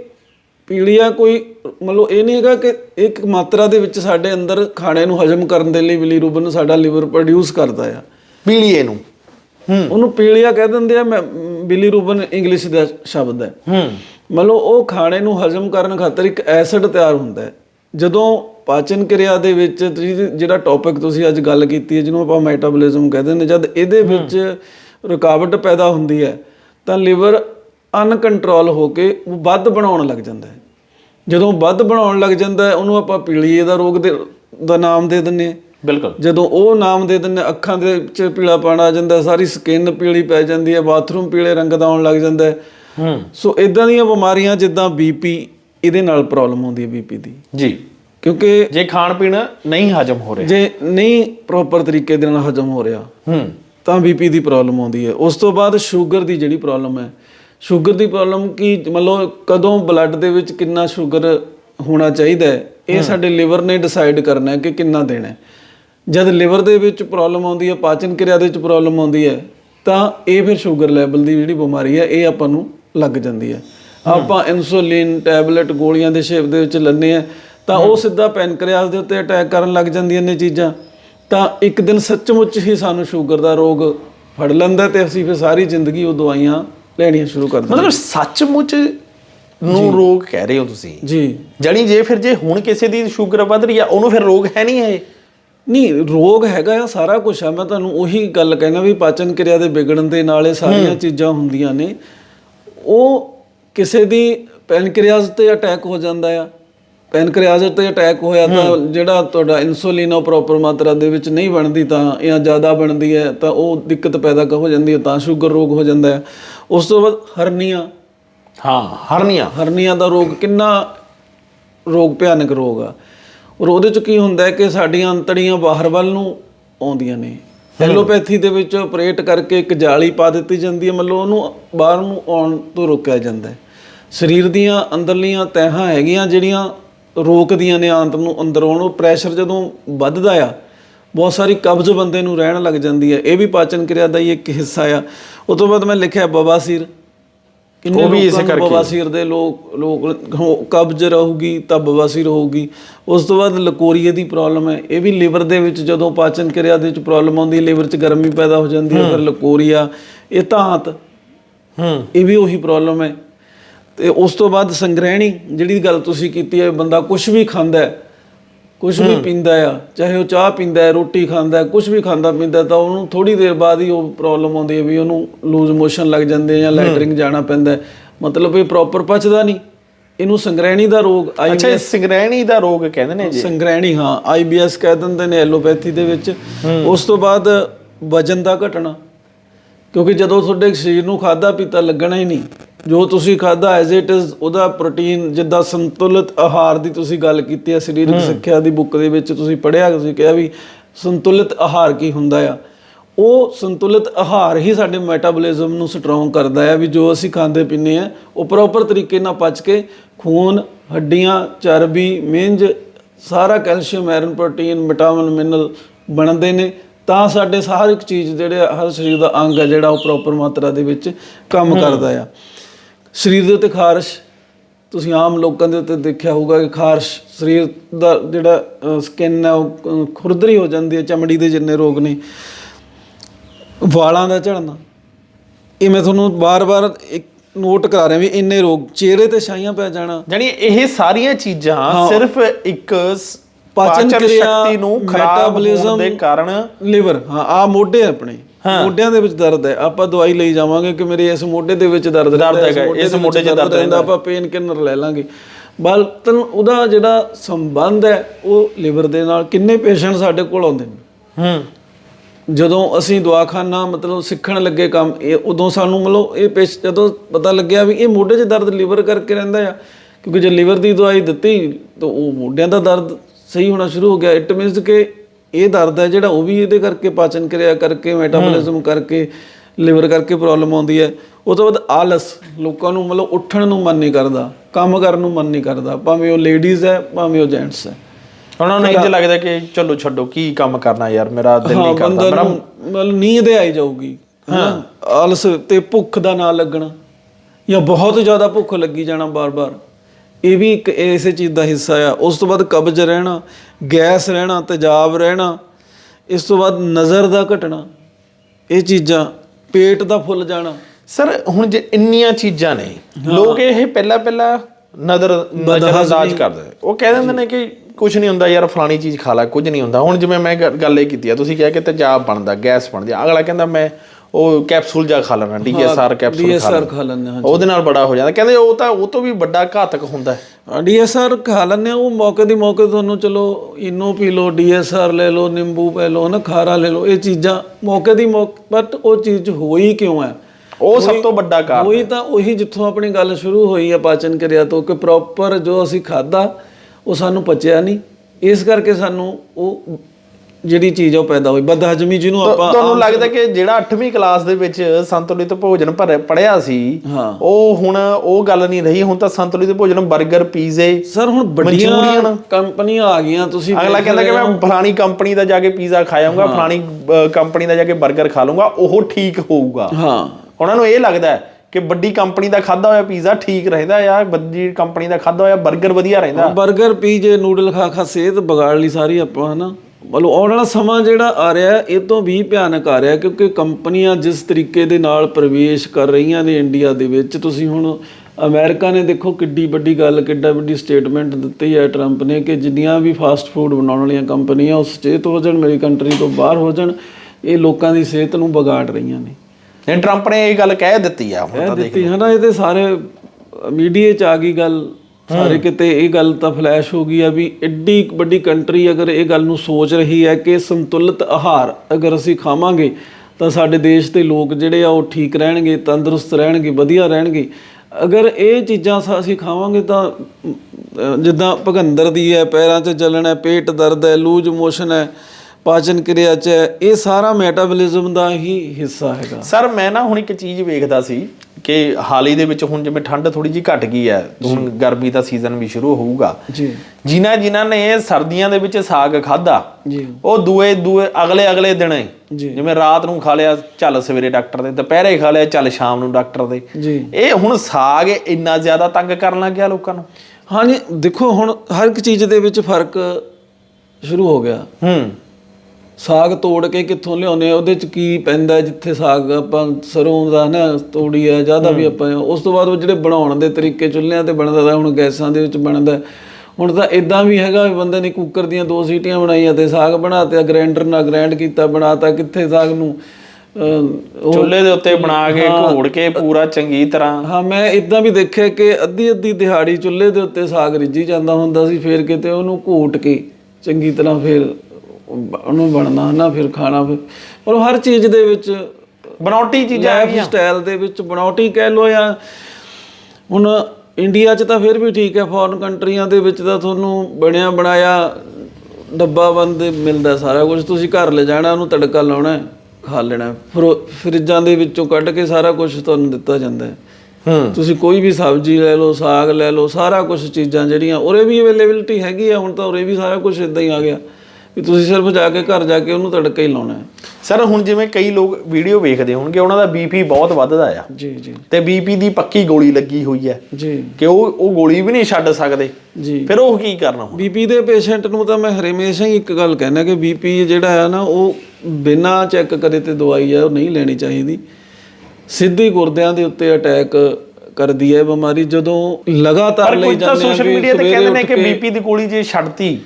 ਪੀਲੀਆ ਕੋਈ ਮਤਲਬ ਇਹ ਨਹੀਂ ਹੈਗਾ ਕਿ ਇੱਕ ਮਾਤਰਾ ਦੇ ਵਿੱਚ ਸਾਡੇ ਅੰਦਰ ਖਾਣੇ ਨੂੰ ਹਜਮ ਕਰਨ ਦੇ ਲਈ ਬਿਲੀਰੂਬਨ ਸਾਡਾ ਲਿਵਰ ਪ੍ਰੋਡਿਊਸ ਕਰਦਾ ਆ। ਪੀਲੀਏ ਨੂੰ? ਉਹਨੂੰ ਪੀਲੀਆ ਕਹਿ ਦਿੰਦੇ ਆ ਮੈਂ ਬਿਲੀਰੂਬਨ ਇੰਗਲਿਸ਼ ਦਾ ਸ਼ਬਦ ਹੈ। ਹੂੰ। ਮਤਲਬ ਉਹ ਖਾਣੇ ਨੂੰ ਹਜਮ ਕਰਨ ਖਾਤਰ ਇੱਕ ਐਸਿਡ ਤਿਆਰ ਹੁੰਦਾ ਹੈ। ਜਦੋਂ ਪਾਚਨ ਕਿਰਿਆ ਦੇ ਵਿੱਚ ਜਿਹੜਾ ਟੌਪਿਕ ਤੁਸੀਂ ਅੱਜ ਗੱਲ ਕੀਤੀ ਹੈ ਜਿਹਨੂੰ ਆਪਾਂ ਮੈਟਾਬੋਲਿਜ਼ਮ ਕਹਿੰਦੇ ਨੇ ਜਦ ਇਹਦੇ ਵਿੱਚ ਰੁਕਾਵਟ ਪੈਦਾ ਹੁੰਦੀ ਹੈ ਤਾਂ ਲਿਵਰ ਅਨਕੰਟਰੋਲ ਹੋ ਕੇ ਉਹ ਵੱਧ ਬਣਾਉਣ ਲੱਗ ਜਾਂਦਾ ਹੈ। ਜਦੋਂ ਵੱਧ ਬਣਾਉਣ ਲੱਗ ਜਾਂਦਾ ਹੈ ਉਹਨੂੰ ਆਪਾਂ ਪੀਲੀਏ ਦਾ ਰੋਗ ਦੇ ਦਾ ਨਾਮ ਦੇ ਦਿੰਨੇ ਆ ਬਿਲਕੁਲ। ਜਦੋਂ ਉਹ ਨਾਮ ਦੇ ਦਿੰਦੇ ਅੱਖਾਂ ਦੇ ਵਿੱਚ ਪੀਲਾਪਣ ਆ ਜਾਂਦਾ ਸਾਰੀ ਸਕਿਨ ਪੀਲੀ ਪੈ ਜਾਂਦੀ ਹੈ ਬਾਥਰੂਮ ਪੀਲੇ ਰੰਗ ਦਾ ਆਉਣ ਲੱਗ ਜਾਂਦਾ ਹੈ। ਹੂੰ। ਸੋ ਇਦਾਂ ਦੀਆਂ ਬਿਮਾਰੀਆਂ ਜਿੱਦਾਂ ਬੀਪੀ ਇਹਦੇ ਨਾਲ ਪ੍ਰੋਬਲਮ ਹੁੰਦੀ ਹੈ ਬੀਪੀ ਦੀ। ਜੀ। ਕਿਉਂਕਿ ਜੇ ਖਾਣ ਪੀਣ ਨਹੀਂ ਹਜਮ ਹੋ ਰਿਹਾ। ਜੇ ਨਹੀਂ ਪ੍ਰੋਪਰ ਤਰੀਕੇ ਦੇ ਨਾਲ ਹਜਮ ਹੋ ਰਿਹਾ ਹੂੰ। ਤਾਂ ਬੀਪੀ ਦੀ ਪ੍ਰੋਬਲਮ ਆਉਂਦੀ ਹੈ। ਉਸ ਤੋਂ ਬਾਅਦ ਸ਼ੂਗਰ ਦੀ ਜਿਹੜੀ ਪ੍ਰੋਬਲਮ ਹੈ ਸ਼ੂਗਰ ਦੀ ਪ੍ਰੋਬਲਮ ਕੀ ਮਤਲਬ ਕਦੋਂ ਬਲੱਡ ਦੇ ਵਿੱਚ ਕਿੰਨਾ ਸ਼ੂਗਰ ਹੋਣਾ ਚਾਹੀਦਾ ਹੈ ਇਹ ਸਾਡੇ ਲਿਵਰ ਨੇ ਡਿਸਾਈਡ ਕਰਨਾ ਹੈ ਕਿ ਕਿੰਨਾ ਦੇਣਾ ਹੈ। ਜਦ ਲਿਵਰ ਦੇ ਵਿੱਚ ਪ੍ਰੋਬਲਮ ਆਉਂਦੀ ਹੈ ਪਾਚਨ ਕਿਰਿਆ ਦੇ ਵਿੱਚ ਪ੍ਰੋਬਲਮ ਆਉਂਦੀ ਹੈ ਤਾਂ ਇਹ ਫਿਰ ਸ਼ੂਗਰ ਲੈਵਲ ਦੀ ਜਿਹੜੀ ਬਿਮਾਰੀ ਹੈ ਇਹ ਆਪਾਂ ਨੂੰ ਲੱਗ ਜਾਂਦੀ ਹੈ। ਆਪਾਂ ਇਨਸੂਲਿਨ ਟੈਬਲੇਟ ਗੋਲੀਆਂ ਦੇ ਸ਼ੇਪ ਦੇ ਵਿੱਚ ਲੈਂਦੇ ਆ ਤਾਂ ਉਹ ਸਿੱਧਾ ਪੈਨਕ੍ਰੀਆਸ ਦੇ ਉੱਤੇ ਅਟੈਕ ਕਰਨ ਲੱਗ ਜਾਂਦੀਆਂ ਨੇ ਚੀਜ਼ਾਂ। ਤਾਂ ਇੱਕ ਦਿਨ ਸੱਚਮੁੱਚ ਹੀ ਸਾਨੂੰ ਸ਼ੂਗਰ ਦਾ ਰੋਗ ਫੜ ਲੈਂਦਾ ਤੇ ਅਸੀਂ ਫਿਰ ਸਾਰੀ ਜ਼ਿੰਦਗੀ ਉਹ ਦਵਾਈਆਂ ਲੈਣੀਆਂ ਸ਼ੁਰੂ ਕਰ ਦਿੰਦੇ ਮਤਲਬ ਸੱਚਮੁੱਚ ਨੂੰ ਰੋਗ ਕਹਿ ਰਹੇ ਹੋ ਤੁਸੀਂ। ਜੀ। ਜਣੀ ਜੇ ਫਿਰ ਜੇ ਹੁਣ ਕਿਸੇ ਦੀ ਸ਼ੂਗਰ ਵੱਧ ਰਹੀ ਆ ਉਹਨੂੰ ਫਿਰ ਰੋਗ ਹੈ ਨਹੀਂ ਇਹ? ਨਹੀਂ ਰੋਗ ਹੈਗਾ ਆ ਸਾਰਾ ਕੁਝ ਆ। ਮੈਂ ਤੁਹਾਨੂੰ ਉਹੀ ਗੱਲ ਕਹਿਣਾ ਵੀ ਪਾਚਨ ਕਿਰਿਆ ਦੇ ਵਿਗੜਨ ਦੇ ਨਾਲ ਇਹ ਸਾਰੀਆਂ ਚੀਜ਼ਾਂ ਹੁੰਦੀਆਂ ਨੇ। ਉਹ ਕਿਸੇ ਦੀ ਪੈਨਕ੍ਰੀਆਸ ਤੇ ਅਟੈਕ ਹੋ ਜਾਂਦਾ ਆ। ਪੈਨਕ੍ਰੀਆਸ ਤੇ ਅਟੈਕ ਹੋਇਆ ਤਾਂ ਜਿਹੜਾ ਤੁਹਾਡਾ ਇਨਸੂਲਿਨ ਉਹ ਪ੍ਰੋਪਰ ਮਾਤਰਾ ਦੇ ਵਿੱਚ ਨਹੀਂ ਬਣਦੀ ਤਾਂ ਜਾਂ ਜ਼ਿਆਦਾ ਬਣਦੀ ਹੈ ਤਾਂ ਉਹ ਦਿੱਕਤ ਪੈਦਾ ਹੋ ਜਾਂਦੀ ਹੈ ਤਾਂ ਸ਼ੂਗਰ ਰੋਗ ਹੋ ਜਾਂਦਾ ਹੈ। ਉਸ ਤੋਂ ਬਾਅਦ ਹਰਨੀਆਂ। ਹਾਂ ਹਰਨੀਆਂ। ਹਰਨੀਆਂ ਦਾ ਰੋਗ ਕਿੰਨਾ ਰੋਗ ਭਿਆਨਕ ਰੋਗ ਆ। ਔਰ ਉਹਦੇ ਚ ਕੀ ਹੁੰਦਾ ਹੈ ਕਿ ਸਾਡੀਆਂ ਅੰਤੜੀਆਂ ਬਾਹਰ ਵੱਲ ਨੂੰ ਆਉਂਦੀਆਂ ਨੇ। ਐਲੋਪੈਥੀ ਦੇ ਵਿੱਚ ਆਪਰੇਟ ਕਰਕੇ ਇੱਕ ਜਾਲੀ ਪਾ ਦਿੱਤੀ ਜਾਂਦੀ ਹੈ, ਮਤਲਬ ਉਹਨੂੰ ਬਾਹਰ ਨੂੰ ਆਉਣ ਤੋਂ ਰੋਕਿਆ ਜਾਂਦਾ ਹੈ। ਸਰੀਰ ਦੀਆਂ ਅੰਦਰਲੀਆਂ ਤਹਿਾਂ ਹੈਗੀਆਂ ਜਿਹੜੀਆਂ ਰੋਕਦੀਆਂ ਨੇ ਆਂਤ ਨੂੰ ਅੰਦਰ ਆਉਣ ਉਹ ਪ੍ਰੈਸ਼ਰ ਜਦੋਂ ਵੱਧਦਾ ਆ, ਬਹੁਤ ਸਾਰੀ ਕਬਜ਼ ਬੰਦੇ ਨੂੰ ਰਹਿਣ ਲੱਗ ਜਾਂਦੀ ਹੈ। ਇਹ ਵੀ ਪਾਚਨ ਕਿਰਿਆ ਦਾ ਹੀ ਇੱਕ ਹਿੱਸਾ ਆ। ਉਸ ਤੋਂ ਬਾਅਦ ਮੈਂ ਲਿਖਿਆ ਬਵਾਸੀਰ। ਕਿੰਨੇ ਉਹ ਵੀ ਇਸੇ ਕਰਕੇ। ਬਵਾਸੀਰ ਦੇ ਲੋਕ ਲੋਕ ਕਬਜ਼ ਰਹੂਗੀ ਤਾਂ ਬਵਾਸੀਰ ਹੋਊਗੀ। ਉਸ ਤੋਂ ਬਾਅਦ ਲਕੋਰੀਏ ਦੀ ਪ੍ਰੋਬਲਮ ਹੈ। ਇਹ ਵੀ ਲਿਵਰ ਦੇ ਵਿੱਚ ਜਦੋਂ ਪਾਚਨ ਕਿਰਿਆ ਦੇ ਵਿੱਚ ਪ੍ਰੋਬਲਮ ਆਉਂਦੀ ਹੈ ਲਿਵਰ 'ਚ ਗਰਮੀ ਪੈਦਾ ਹੋ ਜਾਂਦੀ ਹੈ ਫਿਰ ਲਕੋਰੀਆ ਇਹ ਧਾਤ ਹੂੰ। ਇਹ ਵੀ ਉਹੀ ਪ੍ਰੋਬਲਮ ਹੈ। ਤੇ ਉਸ ਤੋਂ ਬਾਅਦ ਸੰਗ੍ਰਹਿਣੀ ਜਿਹੜੀ ਗੱਲ ਤੁਸੀਂ ਕੀਤੀ ਹੈ ਬੰਦਾ ਕੁਝ ਵੀ ਖਾਂਦਾ ਹੈ ਕੁਝ ਵੀ ਪੀਂਦਾ ਆ ਚਾਹੇ ਉਹ ਚਾਹ ਪੀਂਦਾ ਹੈ ਰੋਟੀ ਖਾਂਦਾ ਹੈ ਕੁਝ ਵੀ ਖਾਂਦਾ ਪੀਂਦਾ ਤਾਂ ਉਹਨੂੰ ਥੋੜੀ ਦੇਰ ਬਾਅਦ ਹੀ ਉਹ ਪ੍ਰੋਬਲਮ ਆਉਂਦੀ ਹੈ ਵੀ ਉਹਨੂੰ ਲੂਜ਼ ਮੋਸ਼ਨ ਲੱਗ ਜਾਂਦੇ ਆ ਜਾਂ ਲੈਟਰਿੰਗ ਜਾਣਾ ਪੈਂਦਾ। ਮਤਲਬ ਇਹ ਪ੍ਰੋਪਰ ਪਚਦਾ ਨਹੀਂ। ਇਹਨੂੰ ਸੰਗ੍ਰਹਿਣੀ ਦਾ ਰੋਗ ਆਈ ਅੱਛਾ ਇਹ ਸਿੰਗਰੈਣੀ ਦਾ ਰੋਗ ਕਹਿੰਦੇ ਨੇ ਜੀ? ਸੰਗ੍ਰਹਿਣੀ ਹਾਂ ਆਈਬੀਐਸ ਕਹਿ ਦਿੰਦੇ ਨੇ ਐਲੋਪੈਥੀ ਦੇ ਵਿੱਚ। ਉਸ ਤੋਂ ਬਾਅਦ ਵਜਨ ਦਾ ਘਟਣਾ। ਕਿਉਂਕਿ ਜਦੋਂ ਤੁਹਾਡੇ ਸਰੀਰ ਨੂੰ ਖਾਦਾ ਪੀਤਾ ਲੱਗਣਾ ਹੀ ਨਹੀਂ। ਜੋ ਤੁਸੀਂ ਖਾਦਾ ਐਜ਼ ਇਟ ਇਜ਼ ਉਹਦਾ ਪ੍ਰੋਟੀਨ ਜਿੱਦਾਂ ਸੰਤੁਲਿਤ ਆਹਾਰ ਦੀ ਤੁਸੀਂ ਗੱਲ ਕੀਤੀ ਹੈ ਸਰੀਰਕ ਸਿੱਖਿਆ ਦੀ ਬੁੱਕ ਦੇ ਵਿੱਚ ਤੁਸੀਂ ਪੜ੍ਹਿਆ ਤੁਸੀਂ ਕਿਹਾ ਵੀ ਸੰਤੁਲਿਤ ਆਹਾਰ ਕੀ ਹੁੰਦਾ ਆ? ਉਹ ਸੰਤੁਲਿਤ ਆਹਾਰ ਹੀ ਸਾਡੇ ਮੈਟਾਬੋਲਿਜ਼ਮ ਨੂੰ ਸਟਰੋਂਗ ਕਰਦਾ ਹੈ ਵੀ ਜੋ ਅਸੀਂ ਖਾਂਦੇ ਪੀਂਦੇ ਆ ਉਹ ਪ੍ਰੋਪਰ ਤਰੀਕੇ ਨਾਲ ਪਚ ਕੇ ਖੂਨ ਹੱਡੀਆਂ ਚਰਬੀ ਮਿੰਜ ਸਾਰਾ calcium iron protein vitamin mineral ਬਣਦੇ ਨੇ। ਤਾਂ ਸਾਡੇ ਹਰ ਇੱਕ ਚੀਜ਼ ਜਿਹੜੇ ਆ, ਹਰ ਸਰੀਰ ਦਾ ਅੰਗ ਹੈ ਜਿਹੜਾ ਉਹ ਪ੍ਰੋਪਰ ਮਾਤਰਾ ਦੇ ਵਿੱਚ ਕੰਮ ਕਰਦਾ ਆ। ਸਰੀਰ ਦੇ ਉੱਤੇ ਖਾਰਸ਼ ਤੁਸੀਂ ਆਮ ਲੋਕਾਂ ਦੇ ਉੱਤੇ ਦੇਖਿਆ ਹੋਊਗਾ ਕਿ ਖਾਰਸ਼ ਸਰੀਰ ਦਾ ਜਿਹੜਾ ਸਕਿਨ ਹੈ ਉਹ ਖੁਰਦਰੀ ਹੋ ਜਾਂਦੀ ਹੈ ਚਮੜੀ ਦੇ ਜਿੰਨੇ ਰੋਗ ਨੇ। ਵਾਲਾਂ ਦਾ ਝੜਨਾ। ਇਹ ਮੈਂ ਤੁਹਾਨੂੰ ਬਾਰ-ਬਾਰ ਇੱਕ ਨੋਟ ਕਰਾ ਰਿਹਾ ਵੀ ਇੰਨੇ ਰੋਗ ਚਿਹਰੇ ਤੇ ਛਾਈਆਂ ਪੈ ਜਾਣਾ। ਜਾਨੀ ਇਹ ਸਾਰੀਆਂ ਚੀਜ਼ਾਂ ਸਿਰਫ ਇੱਕ ਪਾਚਨ ਕਿਰਿਆ, ਸ਼ਕਤੀ ਨੂੰ ਖਰਾਬ ਹੋਣ ਦੇ ਕਾਰਨ ਲਿਵਰ ਹਾਂ ਆ ਮੋਢੇ ਆਪਣੇ। ਮੋਢਿਆਂ ਦੇ ਵਿੱਚ ਦਰਦ ਹੈ। ਆਪਾਂ ਦਵਾਈ ਲਈ ਜਾਵਾਂਗੇ ਕਿ ਮੇਰੇ ਇਸ ਮੋਢੇ ਦੇ ਵਿੱਚ ਦਰਦ ਹੈ, ਹੈਗਾ, ਇਸ ਮੋਢੇ 'ਚ ਦਰਦ ਰਹਿੰਦਾ ਆਪਾਂ ਪੇਨ ਕਿਲਰ ਲੈ ਲਾਂਗੇ। ਬਲਤਨ ਉਹਦਾ ਜਿਹੜਾ ਸੰਬੰਧ ਹੈ ਉਹ ਲਿਵਰ ਦੇ ਨਾਲ ਕਿੰਨੇ ਪੇਸ਼ੈਂਟ ਸਾਡੇ ਕੋਲ ਆਉਂਦੇ ਨੇ? ਹੂੰ। ਜਦੋਂ ਅਸੀਂ ਦਵਾਖਾਨਾ ਮਤਲਬ ਸਿੱਖਣ ਲੱਗੇ ਕੰਮ ਇਹ ਉਦੋਂ ਸਾਨੂੰ ਮਤਲਬ ਇਹ ਪੇਸ਼ ਜਦੋਂ ਪਤਾ ਲੱਗਿਆ ਵੀ ਇਹ ਮੋਢੇ 'ਚ ਦਰਦ ਲਿਵਰ ਕਰਕੇ ਰਹਿੰਦਾ ਆ ਕਿਉਂਕਿ ਜੇ ਲਿਵਰ ਦੀ ਦਵਾਈ ਦਿੱਤੀ ਤਾਂ ਉਹ ਮੋਢਿਆਂ ਦਾ ਦਰਦ ਸਹੀ ਹੋਣਾ ਸ਼ੁਰੂ ਹੋ ਗਿਆ। ਇਟ ਮੀਨਸ ਕਿ ਇਹ ਦਰਦ ਹੈ ਜਿਹੜਾ ਉਹ ਵੀ ਇਹਦੇ ਕਰਕੇ ਪਾਚਨ ਕਿਰਿਆ ਕਰਕੇ ਮੈਟਾਬੋਲਿਜ਼ਮ ਕਰਕੇ ਲਿਵਰ ਕਰਕੇ ਪ੍ਰੋਬਲਮ ਆਉਂਦੀ ਹੈ। ਉਹ ਤੋਂ ਬਾਅਦ ਆਲਸ ਲੋਕਾਂ ਨੂੰ ਮਤਲਬ ਉੱਠਣ ਨੂੰ ਮਨ ਨਹੀਂ ਕਰਦਾ ਕੰਮ ਕਰਨ ਨੂੰ ਮਨ ਨਹੀਂ ਕਰਦਾ ਭਾਵੇਂ ਉਹ ਲੇਡੀਜ਼ ਹੈ ਭਾਵੇਂ ਉਹ ਜੈਂਟਸ ਹੈ। ਉਹਨਾਂ ਨੂੰ ਇੰਜ ਲੱਗਦਾ ਕਿ ਚਲੋ ਛੱਡੋ ਕੀ ਕੰਮ ਕਰਨਾ ਯਾਰ ਮੇਰਾ ਦਿਲ ਨਹੀਂ ਕਰਦਾ ਨੂੰ ਮਤਲਬ ਨੀਂਦ ਆਈ ਜਾਊਗੀ ਹਾਂ। ਆਲਸ ਤੇ ਭੁੱਖ ਦਾ ਨਾ ਲੱਗਣਾ ਜਾਂ ਬਹੁਤ ਜ਼ਿਆਦਾ ਭੁੱਖ ਲੱਗੀ ਜਾਣਾ ਬਾਰ-ਬਾਰ। ਇਹ ਵੀ ਇੱਕ ਇਸੇ ਚੀਜ਼ ਦਾ ਹਿੱਸਾ ਆ ਉਸ ਤੋਂ ਬਾਅਦ ਕਬਜ਼ ਰਹਿਣਾ ਗੈਸ ਰਹਿਣਾ ਤੇਜ਼ਾਬ ਰਹਿਣਾ ਇਸ ਤੋਂ ਬਾਅਦ ਨਜ਼ਰ ਦਾ ਘਟਣਾ ਇਹ ਚੀਜ਼ਾਂ ਪੇਟ ਦਾ ਫੁੱਲ ਜਾਣਾ ਸਰ ਹੁਣ ਜੇ ਇੰਨੀਆਂ ਚੀਜ਼ਾਂ ਨੇ ਲੋਕ ਇਹ ਪਹਿਲਾਂ ਪਹਿਲਾਂ ਨਦਰ ਨਜ਼ਰਅੰਦਾਜ਼ ਕਰਦੇ। ਉਹ ਕਹਿ ਦਿੰਦੇ ਨੇ ਕਿ ਕੁਝ ਨਹੀਂ ਹੁੰਦਾ ਯਾਰ ਫਲਾਣੀ ਚੀਜ਼ ਖਾ ਲੈ ਕੁਝ ਨਹੀਂ ਹੁੰਦਾ ਹੁਣ ਜਿਵੇਂ ਮੈਂ ਗੱਲ ਇਹ ਕੀਤੀ ਆ ਤੁਸੀਂ ਕਿਹਾ ਕਿ ਤੇਜ਼ਾਬ ਬਣਦਾ ਗੈਸ ਬਣਦੀ। ਅਗਲਾ ਕਹਿੰਦਾ ਮੈਂ ਉਹ ਕੈਪਸੂਲ ਜਾ ਖਾ ਲੈਣਾ ਡੀਐਸਆਰ ਕੈਪਸੂਲ ਖਾ ਡੀਐਸਆਰ ਖਾ ਲੈਂਦੇ ਹਾਂ ਉਹਦੇ ਨਾਲ ਬੜਾ ਹੋ ਜਾਂਦਾ। ਕਹਿੰਦੇ ਉਹ ਤਾਂ ਉਹ ਤੋਂ ਵੀ ਵੱਡਾ ਘਾਤਕ ਹੁੰਦਾ ਹੈ। ਡੀਐਸਆਰ ਖਾ ਲੈਂਦੇ ਉਹ ਮੌਕੇ ਦੀ ਮੌਕੇ ਤੁਹਾਨੂੰ ਚਲੋ ਇਨੋ ਪੀ ਲਓ ਡੀਐਸਆਰ ਲੈ ਲਓ ਨਿੰਬੂ ਪੈ ਲਓ ਨਾ ਖਾਰਾ ਲੈ ਲਓ ਇਹ ਚੀਜ਼ਾਂ ਮੌਕੇ ਦੀ ਮੌਕੇ ਬਟ ਉਹ ਚੀਜ਼ ਹੋਈ ਕਿਉਂ ਹੈ? ਉਹ ਸਭ ਤੋਂ ਵੱਡਾ ਕਾਰਨ ਉਹੀ ਤਾਂ ਉਹੀ ਜਿੱਥੋਂ ਆਪਣੀ ਗੱਲ ਸ਼ੁਰੂ ਹੋਈ ਹੈ ਪਾਚਨ ਕਿਰਿਆ ਤੋਂ ਕਿ ਪ੍ਰੋਪਰ ਜੋ ਅਸੀਂ ਖਾਦਾ ਉਹ ਸਾਨੂੰ ਪਚਿਆ ਨਹੀਂ। ਇਸ ਕਰਕੇ ਸਾਨੂੰ ਉਹ ਜਿਹੜੀ ਚੀਜ਼ ਉਹ ਪੈਦਾ ਹੋਈ। ਬਦਹਜਮੀ ਜਿਹਨੂੰ ਆਪਾਂ ਤੁਹਾਨੂੰ ਲੱਗਦਾ ਕਿ ਜਿਹੜਾ 8ਵੀਂ ਕਲਾਸ ਦੇ ਵਿੱਚ ਸੰਤੁਲਿਤ ਭੋਜਨ ਪੜਿਆ ਸੀ ਉਹ ਹੁਣ ਉਹ ਗੱਲ ਨਹੀਂ ਰਹੀ। ਹੁਣ ਤਾਂ ਸੰਤੁਲਿਤ ਭੋਜਨ 버ਗਰ ਪੀਜ਼ੇ ਸਰ ਹੁਣ ਵੱਡੀਆਂ ਕੰਪਨੀਆਂ ਆ ਗਈਆਂ ਤੁਸੀਂ ਅਗਲਾ ਕਹਿੰਦਾ ਕਿ ਮੈਂ ਫਲਾਣੀ ਕੰਪਨੀ ਦਾ ਜਾ ਕੇ ਪੀਜ਼ਾ ਖਾਇਆਉਂਗਾ ਫਲਾਣੀ ਕੰਪਨੀ ਦਾ ਜਾ ਕੇ 버ਗਰ ਖਾ ਲੂੰਗਾ ਉਹ ਠੀਕ ਹੋਊਗਾ। ਹਾਂ। ਉਹਨਾਂ ਨੂੰ ਇਹ ਲੱਗਦਾ ਕਿ ਵੱਡੀ ਕੰਪਨੀ ਦਾ ਖਾਦਾ ਹੋਇਆ ਪੀਜ਼ਾ ਠੀਕ ਰਹਿੰਦਾ ਆ ਵੱਡੀ ਕੰਪਨੀ ਦਾ ਖਾਦਾ ਹੋਇਆ 버ਗਰ ਵਧੀਆ ਰਹਿੰਦਾ। 버ਗਰ ਪੀਜ਼ੇ ਨੂਡਲ ਖਾ ਖਾ ਸਿਹਤ ਬਗਾੜ ਲਈ ਸਾਰੀ ਆਪਾਂ ਹਨਾ? ਮਤਲਬ ਆਉਣ ਵਾਲਾ ਸਮਾਂ ਜਿਹੜਾ ਆ ਰਿਹਾ ਇਹ ਤੋਂ ਵੀ ਭਿਆਨਕ ਆ ਰਿਹਾ ਕਿਉਂਕਿ ਕੰਪਨੀਆਂ ਜਿਸ ਤਰੀਕੇ ਦੇ ਨਾਲ ਪ੍ਰਵੇਸ਼ ਕਰ ਰਹੀਆਂ ਨੇ ਇੰਡੀਆ ਦੇ ਵਿੱਚ ਤੁਸੀਂ ਹੁਣ ਅਮਰੀਕਾ ਨੇ ਦੇਖੋ ਕਿੱਡੀ ਵੱਡੀ ਗੱਲ ਕਿੱਡਾ ਵੱਡੀ ਸਟੇਟਮੈਂਟ ਦਿੱਤੀ ਹੈ ਟਰੰਪ ਨੇ ਕਿ ਜਿੰਨੀਆਂ ਵੀ ਫਾਸਟ ਫੂਡ ਬਣਾਉਣ ਵਾਲੀਆਂ ਕੰਪਨੀਆਂ ਉਹ ਸੁਚੇਤ ਹੋ ਜਾਣ ਮੇਰੀ ਕੰਟਰੀ ਤੋਂ ਬਾਹਰ ਹੋ ਜਾਣ ਇਹ ਲੋਕਾਂ ਦੀ ਸਿਹਤ ਨੂੰ ਵਿਗਾੜ ਰਹੀਆਂ ਨੇ। ਨੇ ਟਰੰਪ ਨੇ ਇਹ ਗੱਲ ਕਹਿ ਦਿੱਤੀ ਆ ਹੁਣ ਤਾਂ ਦੇਖ ਹੈ ਨਾ ਇਹਦੇ ਸਾਰੇ ਮੀਡੀਆ 'ਚ ਆ ਗਈ ਗੱਲ। ਸਾਰੇ ਕਿਤੇ ਇਹ ਗੱਲ ਤਾਂ ਫਲੈਸ਼ ਹੋ ਗਈ ਆ ਵੀ ਐਡੀ ਵੱਡੀ ਕੰਟਰੀ ਅਗਰ ਇਹ ਗੱਲ ਨੂੰ ਸੋਚ ਰਹੀ ਹੈ ਕਿ ਸੰਤੁਲਿਤ ਆਹਾਰ ਅਗਰ ਅਸੀਂ ਖਾਵਾਂਗੇ ਤਾਂ ਸਾਡੇ ਦੇਸ਼ ਦੇ ਲੋਕ ਜਿਹੜੇ ਆ ਉਹ ਠੀਕ ਰਹਿਣਗੇ ਤੰਦਰੁਸਤ ਰਹਿਣਗੇ ਵਧੀਆ ਰਹਿਣਗੇ। ਅਗਰ ਇਹ ਚੀਜ਼ਾਂ ਸ- ਅਸੀਂ ਖਾਵਾਂਗੇ ਤਾਂ ਜਿੱਦਾਂ ਭਗੰਦਰ ਦੀ ਹੈ ਪੈਰਾਂ 'ਚ ਜਲਣ ਹੈ ਪੇਟ ਦਰਦ ਹੈ ਲੂਜ ਮੋਸ਼ਨ ਹੈ ਪਾਚਨ ਕਿਰਿਆ 'ਚ ਇਹ ਸਾਰਾ ਮੈਟਾਬੋਲਿਜ਼ਮ ਦਾ ਹੀ ਹਿੱਸਾ ਹੈਗਾ। ਸਰ ਮੈਂ ਨਾ ਹੁਣ ਇੱਕ ਚੀਜ਼ ਵੇਖਦਾ ਸੀ ਕਿ ਹਾਲ ਹੀ ਦੇ ਵਿੱਚ ਹੁਣ ਜਿਵੇਂ ਠੰਡ ਥੋੜੀ ਜਿਹੀ ਘਟ ਗਈ ਹੈ ਹੁਣ ਗਰਮੀ ਦਾ ਸੀਜ਼ਨ ਵੀ ਸ਼ੁਰੂ ਹੋਊਗਾ। ਜੀ। ਜਿਨ੍ਹਾਂ ਜਿਨ੍ਹਾਂ ਨੇ ਸਰਦੀਆਂ ਦੇ ਵਿੱਚ ਸਾਗ ਖਾਦਾ ਜੀ। ਉਹ ਦੂਏ ਦੂਏ ਅਗਲੇ ਅਗਲੇ ਦਿਨ ਜੀ। ਜਿਵੇਂ ਰਾਤ ਨੂੰ ਖਾ ਲਿਆ ਚੱਲ ਸਵੇਰੇ ਡਾਕਟਰ ਦੇ ਦੁਪਹਿਰੇ ਖਾ ਲਿਆ ਚੱਲ ਸ਼ਾਮ ਨੂੰ ਡਾਕਟਰ ਦੇ। ਜੀ। ਇਹ ਹੁਣ ਸਾਗ ਇੰਨਾ ਜ਼ਿਆਦਾ ਤੰਗ ਕਰਨ ਲੱਗ ਗਿਆ ਲੋਕਾਂ ਨੂੰ। ਹਾਂਜੀ ਦੇਖੋ ਹੁਣ ਹਰ ਇੱਕ ਚੀਜ਼ ਦੇ ਵਿੱਚ ਫ਼ਰਕ ਸ਼ੁਰੂ ਹੋ ਗਿਆ। ਹੂੰ। ਸਾਗ ਤੋੜ ਕੇ ਕਿੱਥੋਂ ਲਿਆਉਨੇ ਆ? ਉਹਦੇ ਚ ਕੀ ਪੈਂਦਾ ਜਿੱਥੇ ਸਾਗ ਆਪਾਂ ਸਰੋਂ ਦਾ ਨਾ ਤੋੜੀ ਆ ਜ਼ਿਆਦਾ ਵੀ ਆਪਾਂ ਉਸ ਤੋਂ ਬਾਅਦ ਉਹ ਜਿਹੜੇ ਬਣਾਉਣ ਦੇ ਤਰੀਕੇ ਚੁੱਲ੍ਹਿਆਂ ਤੇ ਬਣਦਾ ਹੁਣ ਗੈਸਾਂ ਦੇ ਵਿੱਚ ਬਣਦਾ। ਹੁਣ ਤਾਂ ਇਦਾਂ ਵੀ ਹੈਗਾ ਵੀ ਬੰਦੇ ਨੇ ਕੁੱਕਰ ਦੀਆਂ ਦੋ ਸੀਟੀਆਂ ਬਣਾਈਆਂ ਤੇ ਸਾਗ ਬਣਾਤੇ ਗ੍ਰਾਈਂਡਰ ਨਾਲ ਗ੍ਰਾਈਂਡ ਕੀਤਾ ਬਣਾਤਾ ਕਿੱਥੇ ਸਾਗ ਨੂੰ ਚੁੱਲ੍ਹੇ ਦੇ ਉੱਤੇ ਬਣਾ ਕੇ ਘੋੜ ਕੇ ਪੂਰਾ ਚੰਗੀ ਤਰ੍ਹਾਂ। ਹਾਂ ਮੈਂ ਇਦਾਂ ਵੀ ਦੇਖਿਆ ਕਿ ਅੱਧੀ ਅੱਧੀ ਦਿਹਾੜੀ ਚੁੱਲ੍ਹੇ ਦੇ ਉੱਤੇ ਸਾਗ ਰਿੱਝੀ ਜਾਂਦਾ ਹੁੰਦਾ ਸੀ ਫਿਰ ਕਿਤੇ ਉਹਨੂੰ ਘੋਟ ਕੇ ਚੰਗੀ ਤਰ੍ਹਾਂ ਫਿਰ ਉਹਨੂੰ ਬਣਨਾ ਨਾ ਫਿਰ ਖਾਣਾ ਫਿਰ ਪਰ ਹਰ ਚੀਜ਼ ਦੇ ਵਿੱਚ ਬਣਾਉਟੀ ਚੀਜ਼ਾਂ ਲਾਈਫ ਸਟਾਈਲ ਦੇ ਵਿੱਚ ਬਣਾਉਟੀ ਕਹਿ ਲੋ ਜਾਂ ਹੁਣ ਇੰਡੀਆ 'ਚ ਤਾਂ ਫਿਰ ਵੀ ਠੀਕ ਹੈ ਫੋਰਨ ਕੰਟਰੀਆਂ ਦੇ ਵਿੱਚ ਤਾਂ ਤੁਹਾਨੂੰ ਬਣਿਆ ਬਣਾਇਆ ਡੱਬਾ ਬੰਦ ਮਿਲਦਾ ਸਾਰਾ ਕੁਝ ਤੁਸੀਂ ਘਰ ਲੈ ਜਾਣਾ ਉਹਨੂੰ ਤੜਕਾ ਲਾਉਣਾ ਹੈ, ਖਾ ਲੈਣਾ ਹੈ। ਫਰੋ- ਫਰਿੱਜਾਂ ਦੇ ਵਿੱਚੋਂ ਕੱਢ ਕੇ ਸਾਰਾ ਕੁਝ ਤੁਹਾਨੂੰ ਦਿੱਤਾ ਜਾਂਦਾ ਹੈ। ਹੂੰ। ਤੁਸੀਂ ਕੋਈ ਵੀ ਸਬਜ਼ੀ ਲੈ ਲਓ ਸਾਗ ਲੈ ਲਓ ਸਾਰਾ ਕੁਝ ਚੀਜ਼ਾਂ ਜਿਹੜੀਆਂ ਉਰੇ ਵੀ ਅਵੇਲੇਬਿਲਟੀ ਹੈਗੀ ਆ ਹੁਣ ਤਾਂ ਉਰੇ ਵੀ ਸਾਰਾ ਕੁਝ ਇਦਾਂ ਹੀ ਆ ਗਿਆ। ਵੀ ਤੁਸੀਂ ਸਿਰਫ ਜਾ ਕੇ ਘਰ ਜਾ ਕੇ ਉਹਨੂੰ ਤੜਕਾ ਹੀ ਲਾਉਣਾ ਹੈ। ਸਰ ਹੁਣ ਜਿਵੇਂ ਕਈ ਲੋਕ ਵੀਡੀਓ ਵੇਖਦੇ ਹੋਣਗੇ ਉਹਨਾਂ ਦਾ ਬੀਪੀ ਬਹੁਤ ਵੱਧਦਾ ਆ। ਜੀ ਜੀ। ਤੇ ਬੀਪੀ ਦੀ ਪੱਕੀ ਗੋਲੀ ਲੱਗੀ ਹੋਈ ਹੈ। ਜੀ। ਕਿ ਉਹ ਉਹ ਗੋਲੀ ਵੀ ਨਹੀਂ ਛੱਡ ਸਕਦੇ। ਜੀ। ਫਿਰ ਉਹ ਕੀ ਕਰਨਾ ਹੁਣ? ਬੀਪੀ ਦੇ ਪੇਸ਼ੈਂਟ ਨੂੰ ਤਾਂ ਮੈਂ ਹਮੇਸ਼ਾ ਹੀ ਇੱਕ ਗੱਲ ਕਹਿਣਾ ਕਿ ਬੀਪੀ ਜਿਹੜਾ ਹੈ ਨਾ ਉਹ ਬਿਨਾਂ ਚੈੱਕ ਕਰੇ ਤੇ ਦਵਾਈ ਹੈ ਉਹ ਨਹੀਂ ਲੈਣੀ ਚਾਹੀਦੀ। ਸਿੱਧੀ ਗੁਰਦਿਆਂ ਦੇ ਉੱਤੇ ਅਟੈਕ ਕਰਦੀ ਹੈ ਬਿਮਾਰੀ। ਜਦੋਂ ਲਗਾਤਾਰ ਪਰ ਲਈ ਕੁਝ ਤਾਂ ਜਾਂਦੇ ਆ ਸੋਸ਼ਲ ਵੀ ਮੀਡੀਆ ਤੇ ਸਵੇਰੇ ਕਹਿੰਦੇ ਨੇ ਕੇ- ਬੀਪੀ ਦੀ ਗੋਲੀ ਜੇ ਛੱਡਤੀ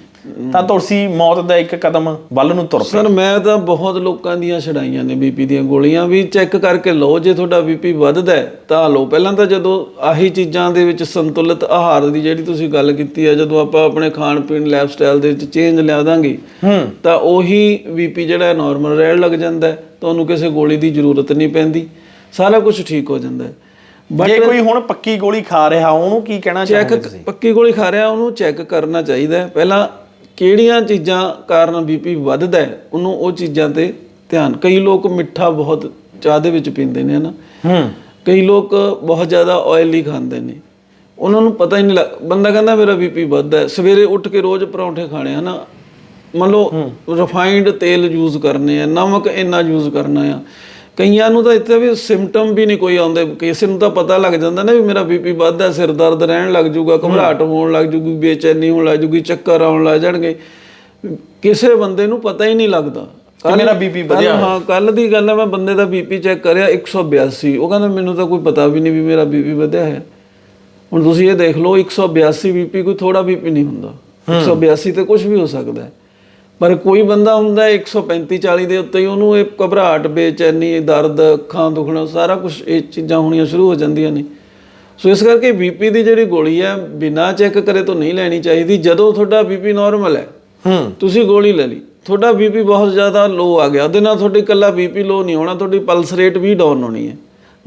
ਤਾਂ ਤੁਸੀਂ ਮੌਤ ਦਾ ਇੱਕ ਕਦਮ ਵੱਲ ਨੂੰ ਤੁਰ ਪਏ ਸਰ ਮੈਂ ਤਾਂ ਬਹੁਤ ਲੋਕਾਂ ਦੀਆਂ ਛਡਾਈਆਂ ਨੇ ਬੀਪੀ ਦੀਆਂ ਗੋਲੀਆਂ ਵੀ ਚੈੱਕ ਕਰਕੇ ਲਓ ਜੇ ਤੁਹਾਡਾ ਬੀਪੀ ਵੱਧਦਾ ਤਾਂ ਲਓ। ਪਹਿਲਾਂ ਤਾਂ ਜਦੋਂ ਆਹੀ ਚੀਜ਼ਾਂ ਦੇ ਵਿੱਚ ਸੰਤੁਲਿਤ ਆਹਾਰ ਦੀ ਜਿਹੜੀ ਤੁਸੀਂ ਗੱਲ ਕੀਤੀ ਹੈ ਜਦੋਂ ਆਪਾਂ ਆਪਣੇ ਖਾਣ ਪੀਣ ਲਾਈਫ ਸਟਾਈਲ ਦੇ ਵਿੱਚ ਚੇਂਜ ਲਿਆ ਦਾਂਗੇ ਤਾਂ ਉਹੀ ਬੀਪੀ ਜਿਹੜਾ ਨਾਰਮਲ ਰਹਿਣ ਲੱਗ ਜਾਂਦਾ ਤੁਹਾਨੂੰ ਕਿਸੇ ਗੋਲੀ ਦੀ ਜ਼ਰੂਰਤ ਨਹੀਂ ਪੈਂਦੀ। ਸਾਰਾ ਕੁਝ ਠੀਕ ਹੋ ਜਾਂਦਾ ਹੈ। ਜੇ ਕੋਈ ਹੁਣ ਪੱਕੀ ਗੋਲੀ ਖਾ ਰਿਹਾ ਉਹਨੂੰ ਕੀ ਕਹਿਣਾ ਚੈੱਕ ਤੁਸੀਂ? ਪੱਕੀ ਗੋਲੀ ਖਾ ਰਿਹਾ ਉਹਨੂੰ ਚੈੱਕ ਕਰਨਾ ਚਾਹੀਦਾ ਪਹਿਲਾਂ ਕਿਹੜੀਆਂ ਚੀਜ਼ਾਂ ਕਾਰਨ ਬੀਪੀ ਵੱਧਦਾ ਹੈ ਉਹਨੂੰ ਉਹ ਚੀਜ਼ਾਂ ਤੇ ਧਿਆਨ। ਕਈ ਲੋਕ ਮਿੱਠਾ ਬਹੁਤ ਚਾਹ ਦੇ ਵਿੱਚ ਪੀਂਦੇ ਨੇ ਹਨਾ? ਹੂੰ। ਕਈ ਲੋਕ ਬਹੁਤ ਜ਼ਿਆਦਾ ਆਇਲੀ ਖਾਂਦੇ ਨੇ। ਉਹਨਾਂ ਨੂੰ ਪਤਾ ਹੀ ਨਹੀਂ ਲੱਗ ਬੰਦਾ ਕਹਿੰਦਾ ਮੇਰਾ ਬੀਪੀ ਵੱਧਦਾ ਹੈ। ਸਵੇਰੇ ਉੱਠ ਕੇ ਰੋਜ਼ ਪਰੌਂਠੇ ਖਾਣੇ ਹਨਾ? ਮੰਨ ਲਓ ਰਿਫਾਈਨਡ ਤੇਲ ਯੂਜ਼ ਕਰਨੇ ਆ ਨਮਕ ਇੰਨਾ ਯੂਜ਼ ਕਰਨਾ ਆ। ਕਈਆਂ ਨੂੰ ਤਾਂ ਇੱਥੇ ਵੀ ਸਿੰਪਟਮ ਵੀ ਨਹੀਂ ਕੋਈ ਆਉਂਦੇ। ਕਿਸੇ ਨੂੰ ਤਾਂ ਪਤਾ ਲੱਗ ਜਾਂਦਾ ਨਾ ਵੀ ਮੇਰਾ ਬੀਪੀ ਵੱਧਦਾ ਸਿਰ ਦਰਦ ਰਹਿਣ ਲੱਗ ਜਾਊਗਾ ਘਬਰਾਹਟ ਹੋਣ ਲੱਗ ਜਾਊਗੀ ਬੇਚੈਨੀ ਹੋਣ ਲੱਗ ਜਾਊਗੀ ਚੱਕਰ ਆਉਣ ਲੱਗ ਜਾਣਗੇ। ਕਿਸੇ ਬੰਦੇ ਨੂੰ ਪਤਾ ਹੀ ਨਹੀਂ ਲੱਗਦਾ। ਮੇਰਾ BP ਵਧਿਆ। ਹਾਂ ਕੱਲ ਦੀ ਗੱਲ ਹੈ ਮੈਂ ਬੰਦੇ ਦਾ ਬੀਪੀ ਚੈੱਕ ਕਰਿਆ 182 ਉਹ ਕਹਿੰਦਾ ਮੈਨੂੰ ਤਾਂ ਕੋਈ ਪਤਾ ਵੀ ਨਹੀਂ ਵੀ ਮੇਰਾ ਬੀਪੀ ਵਧਿਆ ਹੈ। ਹੁਣ ਤੁਸੀਂ ਇਹ ਦੇਖ ਲਓ 182 ਬੀਪੀ ਕੋਈ ਥੋੜਾ ਬੀਪੀ ਨਹੀਂ ਹੁੰਦਾ। 182 ਤੇ ਕੁਝ ਵੀ ਹੋ ਸਕਦਾ ਹੈ। ਪਰ ਕੋਈ ਬੰਦਾ ਹੁੰਦਾ ਹੈ 135 40 ਦੇ ਉੱਤੇ ਹੀ ਉਹਨੂੰ ਇਹ ਘਬਰਾਹਟ ਬੇਚੈਨੀ ਦਰਦ ਅੱਖਾਂ ਦੁਖਣਾ ਸਾਰਾ ਕੁਝ ਇਹ ਚੀਜ਼ਾਂ ਹੋਣੀਆਂ ਸ਼ੁਰੂ ਹੋ ਜਾਂਦੀਆਂ ਨੇ। ਸੋ ਇਸ ਕਰਕੇ ਬੀਪੀ ਦੀ ਜਿਹੜੀ ਗੋਲੀ ਹੈ ਬਿਨਾਂ ਚੈੱਕ ਕਰੇ ਤੋਂ ਨਹੀਂ ਲੈਣੀ ਚਾਹੀਦੀ। ਜਦੋਂ ਤੁਹਾਡਾ ਬੀਪੀ ਨਾਰਮਲ ਹੈ ਹੂੰ। ਤੁਸੀਂ ਗੋਲੀ ਲੈ ਲਈ। ਤੁਹਾਡਾ ਬੀਪੀ ਬਹੁਤ ਜ਼ਿਆਦਾ ਲੋ ਆ ਗਿਆ। ਉਹਦੇ ਨਾਲ ਤੁਹਾਡੀ ਇਕੱਲਾ ਬੀਪੀ ਲੋ ਨਹੀਂ ਹੋਣਾ ਤੁਹਾਡੀ ਪਲਸ ਰੇਟ ਵੀ ਡਾਊਨ ਹੋਣੀ ਹੈ।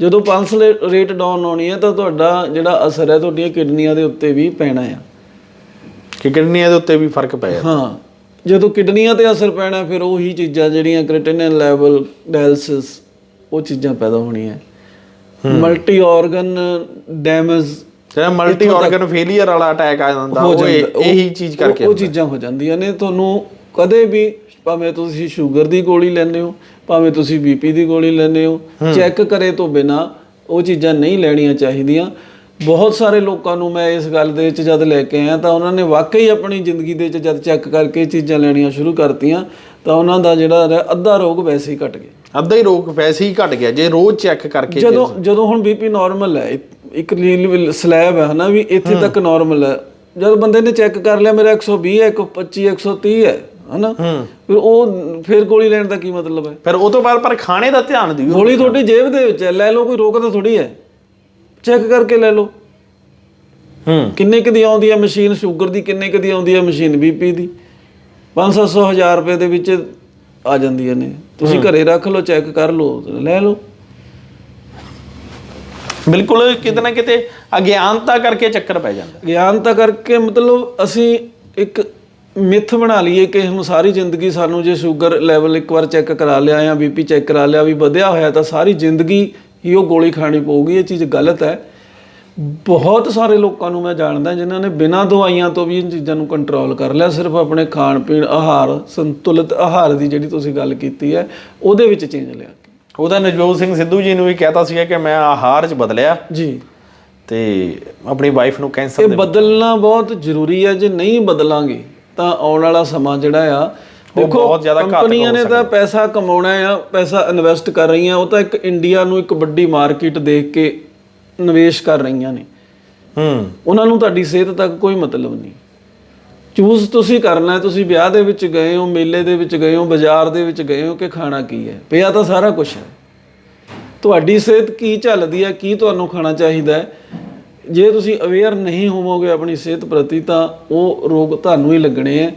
ਜਦੋਂ ਪਲਸ ਰੇਟ ਡਾਊਨ ਹੋਣੀ ਹੈ ਤਾਂ ਤੁਹਾਡਾ ਜਿਹੜਾ ਅਸਰ ਹੈ ਤੁਹਾਡੀਆਂ ਕਿਡਨੀਆਂ ਦੇ ਉੱਤੇ ਵੀ ਪੈਣਾ ਆ। ਕਿ ਕਿਡਨੀਆਂ ਦੇ ਉੱਤੇ ਵੀ ਫ਼ਰਕ ਪੈ ਜਾਂਦਾ। ਹਾਂ। ਜਦੋਂ ਕਿਡਨੀਆਂ ਤੇ ਅਸਰ ਪੈਣਾ ਫਿਰ ਉਹੀ ਚੀਜ਼ਾਂ ਜਿਹੜੀਆਂ ਕ੍ਰੀਟਿਨਿਨ ਲੈਵਲ ਡਾਇਲਿਸਿਸ ਉਹ ਚੀਜ਼ਾਂ ਪੈਦਾ ਹੋਣੀਆਂ। ਮਲਟੀ ਆਰਗਨ ਡੈਮੇਜ ਜਿਹੜਾ ਮਲਟੀ ਆਰਗਨ ਫੇਲਿਅਰ ਵਾਲਾ ਅਟੈਕ ਆ ਜਾਂਦਾ ਉਹ ਇਹ- ਚੀਜ਼ ਕਰਕੇ ਉਹ ਚੀਜ਼ਾਂ ਹੋ ਜਾਂਦੀਆਂ ਨੇ। ਤੁਹਾਨੂੰ ਕਦੇ ਵੀ ਭਾਵੇਂ ਤੁਸੀਂ ਸ਼ੂਗਰ ਦੀ ਗੋਲੀ ਲੈਂਦੇ ਹੋ ਭਾਵੇਂ ਤੁਸੀਂ ਬੀਪੀ ਦੀ ਗੋਲੀ ਲੈਂਦੇ ਹੋ ਚੈੱਕ ਕਰੇ ਤੋਂ ਬਿਨਾ ਉਹ ਚੀਜ਼ਾਂ ਨਹੀਂ ਲੈਣੀਆਂ ਚਾਹੀਦੀਆਂ। ਬਹੁਤ ਸਾਰੇ ਲੋਕਾਂ ਨੂੰ ਮੈਂ ਇਸ ਗੱਲ ਦੇ ਵਿੱਚ ਜਦ ਲੈ ਕੇ ਆਇਆ ਤਾਂ ਉਹਨਾਂ ਨੇ ਵਾਕਈ ਆਪਣੀ ਜ਼ਿੰਦਗੀ ਦੇ ਵਿੱਚ ਜਦ ਚੈੱਕ ਕਰਕੇ ਚੀਜ਼ਾਂ ਲੈਣੀਆਂ ਸ਼ੁਰੂ ਕਰਤੀਆਂ ਤਾਂ ਉਹਨਾਂ ਦਾ ਜਿਹੜਾ ਅੱਧਾ ਰੋਗ ਵੈਸੇ ਹੀ ਘਟ ਗਿਆ। ਅੱਧਾ ਹੀ ਰੋਗ ਵੈਸੇ ਹੀ ਘਟ ਗਿਆ ਜੇ ਰੋਜ਼ ਚੈੱਕ ਕਰਕੇ ਜਦੋਂ ਜਦੋਂ ਹੁਣ ਬੀਪੀ ਨਾਰਮਲ ਹੈ ਇੱਕ ਲੀਲ ਸਲੈਬ ਹੈ ਹਨਾ ਵੀ ਇੱਥੇ ਤੱਕ ਨਾਰਮਲ ਹੈ। ਜਦ ਬੰਦੇ ਨੇ ਚੈੱਕ ਕਰ ਲਿਆ ਮੇਰਾ 120 ਹੈ 125 130 ਹੈ ਹਨਾ? ਫਿਰ ਉਹ ਫਿਰ ਗੋਲੀ ਲੈਣ ਦਾ ਕੀ ਮਤਲਬ ਹੈ? ਫਿਰ ਉਹ ਤੋਂ ਬਾਅਦ ਪਰ ਖਾਣੇ ਦਾ ਧਿਆਨ ਦਿਓ। ਗੋਲੀ ਤੁਹਾਡੀ ਜੇਬ ਦੇ ਵਿੱਚ ਹੈ ਲੈ ਲਓ ਕੋਈ ਰੋਕਦਾ ਥੋੜੀ ਹੈ। ਚੈੱਕ ਕਰਕੇ ਲੈ ਲਓ। ਹੂੰ। ਕਿੰਨੇ ਕੁ ਦੀ ਆਉਂਦੀ ਹੈ ਮਸ਼ੀਨ? ਸ਼ੂਗਰ ਦੀ ਕਿੰਨੇ ਕੁ ਦੀ ਆਉਂਦੀ ਹੈ ਮਸ਼ੀਨ? ਬੀਪੀ ਦੀ। 500 ਹਜ਼ਾਰ ਰੁਪਏ ਦੇ ਵਿੱਚ ਆ ਜਾਂਦੀਆਂ ਨੇ। ਤੁਸੀਂ ਘਰੇ ਰੱਖ ਲਓ ਚੈੱਕ ਕਰ ਲਓ ਲੈ ਲਓ। ਬਿਲਕੁਲ ਕਿਤੇ ਨਾ ਕਿਤੇ ਅਗਿਆਨਤਾ ਕਰਕੇ ਚੱਕਰ ਪੈ ਜਾਂਦਾ। ਗਿਆਨਤਾ ਕਰਕੇ ਮਤਲਬ ਅਸੀਂ ਇੱਕ ਮਿੱਥ ਬਣਾ ਲਈਏ ਕਿ ਹੁਣ ਸਾਰੀ ਜ਼ਿੰਦਗੀ ਸਾਨੂੰ ਜੇ ਸ਼ੂਗਰ ਲੈਵਲ ਇੱਕ ਵਾਰ ਚੈੱਕ ਕਰਾ ਲਿਆ ਜਾਂ ਬੀਪੀ ਚੈੱਕ ਕਰਾ ਲਿਆ ਵੀ ਵਧਿਆ ਹੋਇਆ ਤਾਂ ਸਾਰੀ ਜ਼ਿੰਦਗੀ ਹੀ ਉਹ ਗੋਲੀ ਖਾਣੀ ਪਊਗੀ ਇਹ ਚੀਜ਼ ਗਲਤ ਹੈ। ਬਹੁਤ ਸਾਰੇ ਲੋਕਾਂ ਨੂੰ ਮੈਂ ਜਾਣਦਾ ਜਿਨ੍ਹਾਂ ਨੇ ਬਿਨਾਂ ਦਵਾਈਆਂ ਤੋਂ ਵੀ ਇਹ ਚੀਜ਼ਾਂ ਨੂੰ ਕੰਟਰੋਲ ਕਰ ਲਿਆ ਸਿਰਫ ਆਪਣੇ ਖਾਣ ਪੀਣ ਆਹਾਰ ਸੰਤੁਲਿਤ ਆਹਾਰ ਦੀ ਜਿਹੜੀ ਤੁਸੀਂ ਗੱਲ ਕੀਤੀ ਹੈ ਉਹਦੇ ਵਿੱਚ ਚੇਂਜ ਲਿਆ। ਉਹਦਾ ਨਜੋਤ ਸਿੰਘ ਸਿੱਧੂ ਜੀ ਨੂੰ ਵੀ ਕਹਿਤਾ ਸੀਗਾ ਕਿ ਮੈਂ ਆਹਾਰ 'ਚ ਬਦਲਿਆ। ਜੀ। ਤੇ ਆਪਣੀ ਵਾਈਫ ਨੂੰ ਕੈਂਸਰ ਇਹ ਬਦਲਣਾ ਬਹੁਤ ਜ਼ਰੂਰੀ ਹੈ। ਜੇ ਨਹੀਂ ਬਦਲਾਂਗੇ ਤਾਂ ਆਉਣ ਵਾਲਾ ਸਮਾਂ ਜਿਹੜਾ ਆ ਦੇਖੋ ਬਹੁਤ ਜ਼ਿਆਦਾ ਘਾਤਕ ਕੰਪਨੀਆਂ ਨੇ ਤਾਂ ਪੈਸਾ ਕਮਾਉਣਾ ਆ ਪੈਸਾ ਇਨਵੈਸਟ ਕਰ ਰਹੀਆਂ ਉਹ ਤਾਂ ਇੱਕ ਇੰਡੀਆ ਨੂੰ ਇੱਕ ਵੱਡੀ ਮਾਰਕੀਟ ਦੇਖ ਕੇ ਨਿਵੇਸ਼ ਕਰ ਰਹੀਆਂ ਨੇ। ਹੂੰ। ਉਹਨਾਂ ਨੂੰ ਤੁਹਾਡੀ ਸਿਹਤ ਤੱਕ ਕੋਈ ਮਤਲਬ ਨਹੀਂ। ਚੂਜ਼ ਤੁਸੀਂ ਕਰਨਾ ਹੈ ਤੁਸੀਂ ਵਿਆਹ ਦੇ ਵਿੱਚ ਗਏ ਹੋ ਮੇਲੇ ਦੇ ਵਿੱਚ ਗਏ ਹੋ ਬਾਜ਼ਾਰ ਦੇ ਵਿੱਚ ਗਏ ਹੋ ਕਿ ਖਾਣਾ ਕੀ ਹੈ? ਪਿਆ ਤਾਂ ਸਾਰਾ ਕੁਝ ਹੈ। ਤੁਹਾਡੀ ਸਿਹਤ ਕੀ ਚੱਲਦੀ ਹੈ ਕੀ ਤੁਹਾਨੂੰ ਖਾਣਾ ਚਾਹੀਦਾ ਹੈ? ਜੇ ਤੁਸੀਂ ਅਵੇਅਰ ਨਹੀਂ ਹੋਵੋਗੇ ਆਪਣੀ ਸਿਹਤ ਪ੍ਰਤੀ ਤਾਂ ਉਹ ਰੋਗ ਤੁਹਾਨੂੰ ਹੀ ਲੱਗਣੇ ਹੈ।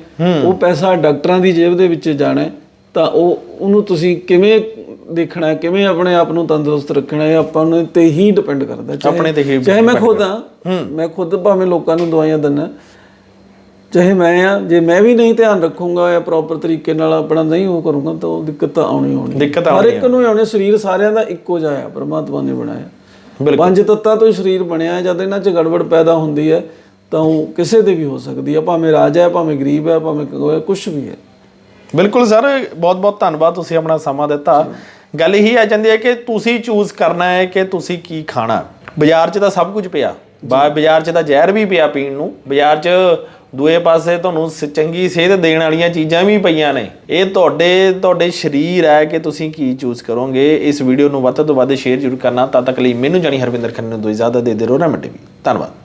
ਉਹ ਪੈਸਾ ਡਾਕਟਰਾਂ ਦੀ ਜੇਬ ਦੇ ਵਿੱਚ ਜਾਣਾ ਤਾਂ ਉਹ ਉਹਨੂੰ ਤੁਸੀਂ ਕਿਵੇਂ ਦੇਖਣਾ ਕਿਵੇਂ ਆਪਣੇ ਆਪ ਨੂੰ ਤੰਦਰੁਸਤ ਰੱਖਣਾ ਹੈ ਆਪਾਂ ਨੂੰ ਤੇ ਹੀ ਡਿਪੈਂਡ ਕਰਦਾ। ਚਾਹੇ- ਆਪਣੇ ਤੇ ਹੀ ਚਾਹੇ ਮੈਂ ਖੁਦ ਹਾਂ ਮੈਂ ਖੁਦ ਭਾਵੇਂ ਲੋਕਾਂ ਨੂੰ ਦਵਾਈਆਂ ਦਿੰਦਾ ਚਾਹੇ ਮੈਂ ਆ ਜੇ ਮੈਂ ਵੀ ਨਹੀਂ ਧਿਆਨ ਰੱਖੂੰਗਾ ਜਾਂ ਪ੍ਰੋਪਰ ਤਰੀਕੇ ਨਾਲ ਆਪਣਾ ਨਹੀਂ ਉਹ ਕਰੂੰਗਾ ਤਾਂ ਉਹ ਦਿੱਕਤ ਆਉਣੀ ਆਉਣੀ ਹਰ ਇੱਕ ਨੂੰ ਆਉਣੇ ਸਰੀਰ ਸਾਰਿਆਂ ਦਾ ਇੱਕੋ ਜਿਹਾ ਹੈ ਪ੍ਰਮਾਤਮਾ ਨੇ ਬਣਾਇਆ। ਪੰਜ ਤੱਤਾਂ ਤੋਂ ਹੀ ਸਰੀਰ ਬਣਿਆ ਹੈ ਜਦ ਇਹਨਾਂ 'ਚ ਗੜਬੜ ਪੈਦਾ ਹੁੰਦੀ ਹੈ ਤਾਂ ਉਹ ਕਿਸੇ ਦੇ ਵੀ ਹੋ ਸਕਦੀ ਹੈ ਭਾਵੇਂ ਰਾਜਾ ਹੈ ਭਾਵੇਂ ਗਰੀਬ ਹੈ ਭਾਵੇਂ ਕੁਝ ਵੀ ਹੈ। ਬਿਲਕੁਲ ਸਰ ਬਹੁਤ ਬਹੁਤ ਧੰਨਵਾਦ ਤੁਸੀਂ ਆਪਣਾ ਸਮਾਂ ਦਿੱਤਾ। ਗੱਲ ਇਹੀ ਆ ਜਾਂਦੀ ਹੈ ਕਿ ਤੁਸੀਂ ਚੂਜ਼ ਕਰਨਾ ਹੈ ਕਿ ਤੁਸੀਂ ਕੀ ਖਾਣਾ। ਬਾਜ਼ਾਰ 'ਚ ਤਾਂ ਸਭ ਕੁਝ ਪਿਆ। ਬਾਜ਼ਾਰ 'ਚ ਤਾਂ ਜ਼ਹਿਰ ਵੀ ਪਿਆ ਪੀਣ ਨੂੰ। ਬਾਜ਼ਾਰ 'ਚ ਦੂਏ ਪਾਸੇ ਤੁਹਾਨੂੰ ਸ- ਚੰਗੀ ਸਿਹਤ ਦੇਣ ਵਾਲੀਆਂ ਚੀਜ਼ਾਂ ਵੀ ਪਈਆਂ ਨੇ। ਇਹ ਤੁਹਾਡੇ ਤੁਹਾਡੇ ਸਰੀਰ ਹੈ ਕਿ ਤੁਸੀਂ ਕੀ ਚੂਜ਼ ਕਰੋਗੇ। ਇਸ ਵੀਡੀਓ ਨੂੰ ਵੱਧ ਤੋਂ ਵੱਧ ਸ਼ੇਅਰ ਜ਼ਰੂਰ ਕਰਨਾ। ਤਦ ਤੱਕ ਲਈ ਮੈਨੂੰ ਜਾਣੀ ਹਰਵਿੰਦਰ ਖੰਨੇ ਨੂੰ ਦੋ ਇਜਾਜ਼ਤ, ਦੇ ਦੇ ਰੋ ਰਮਟੇ ਧੰਨਵਾਦ।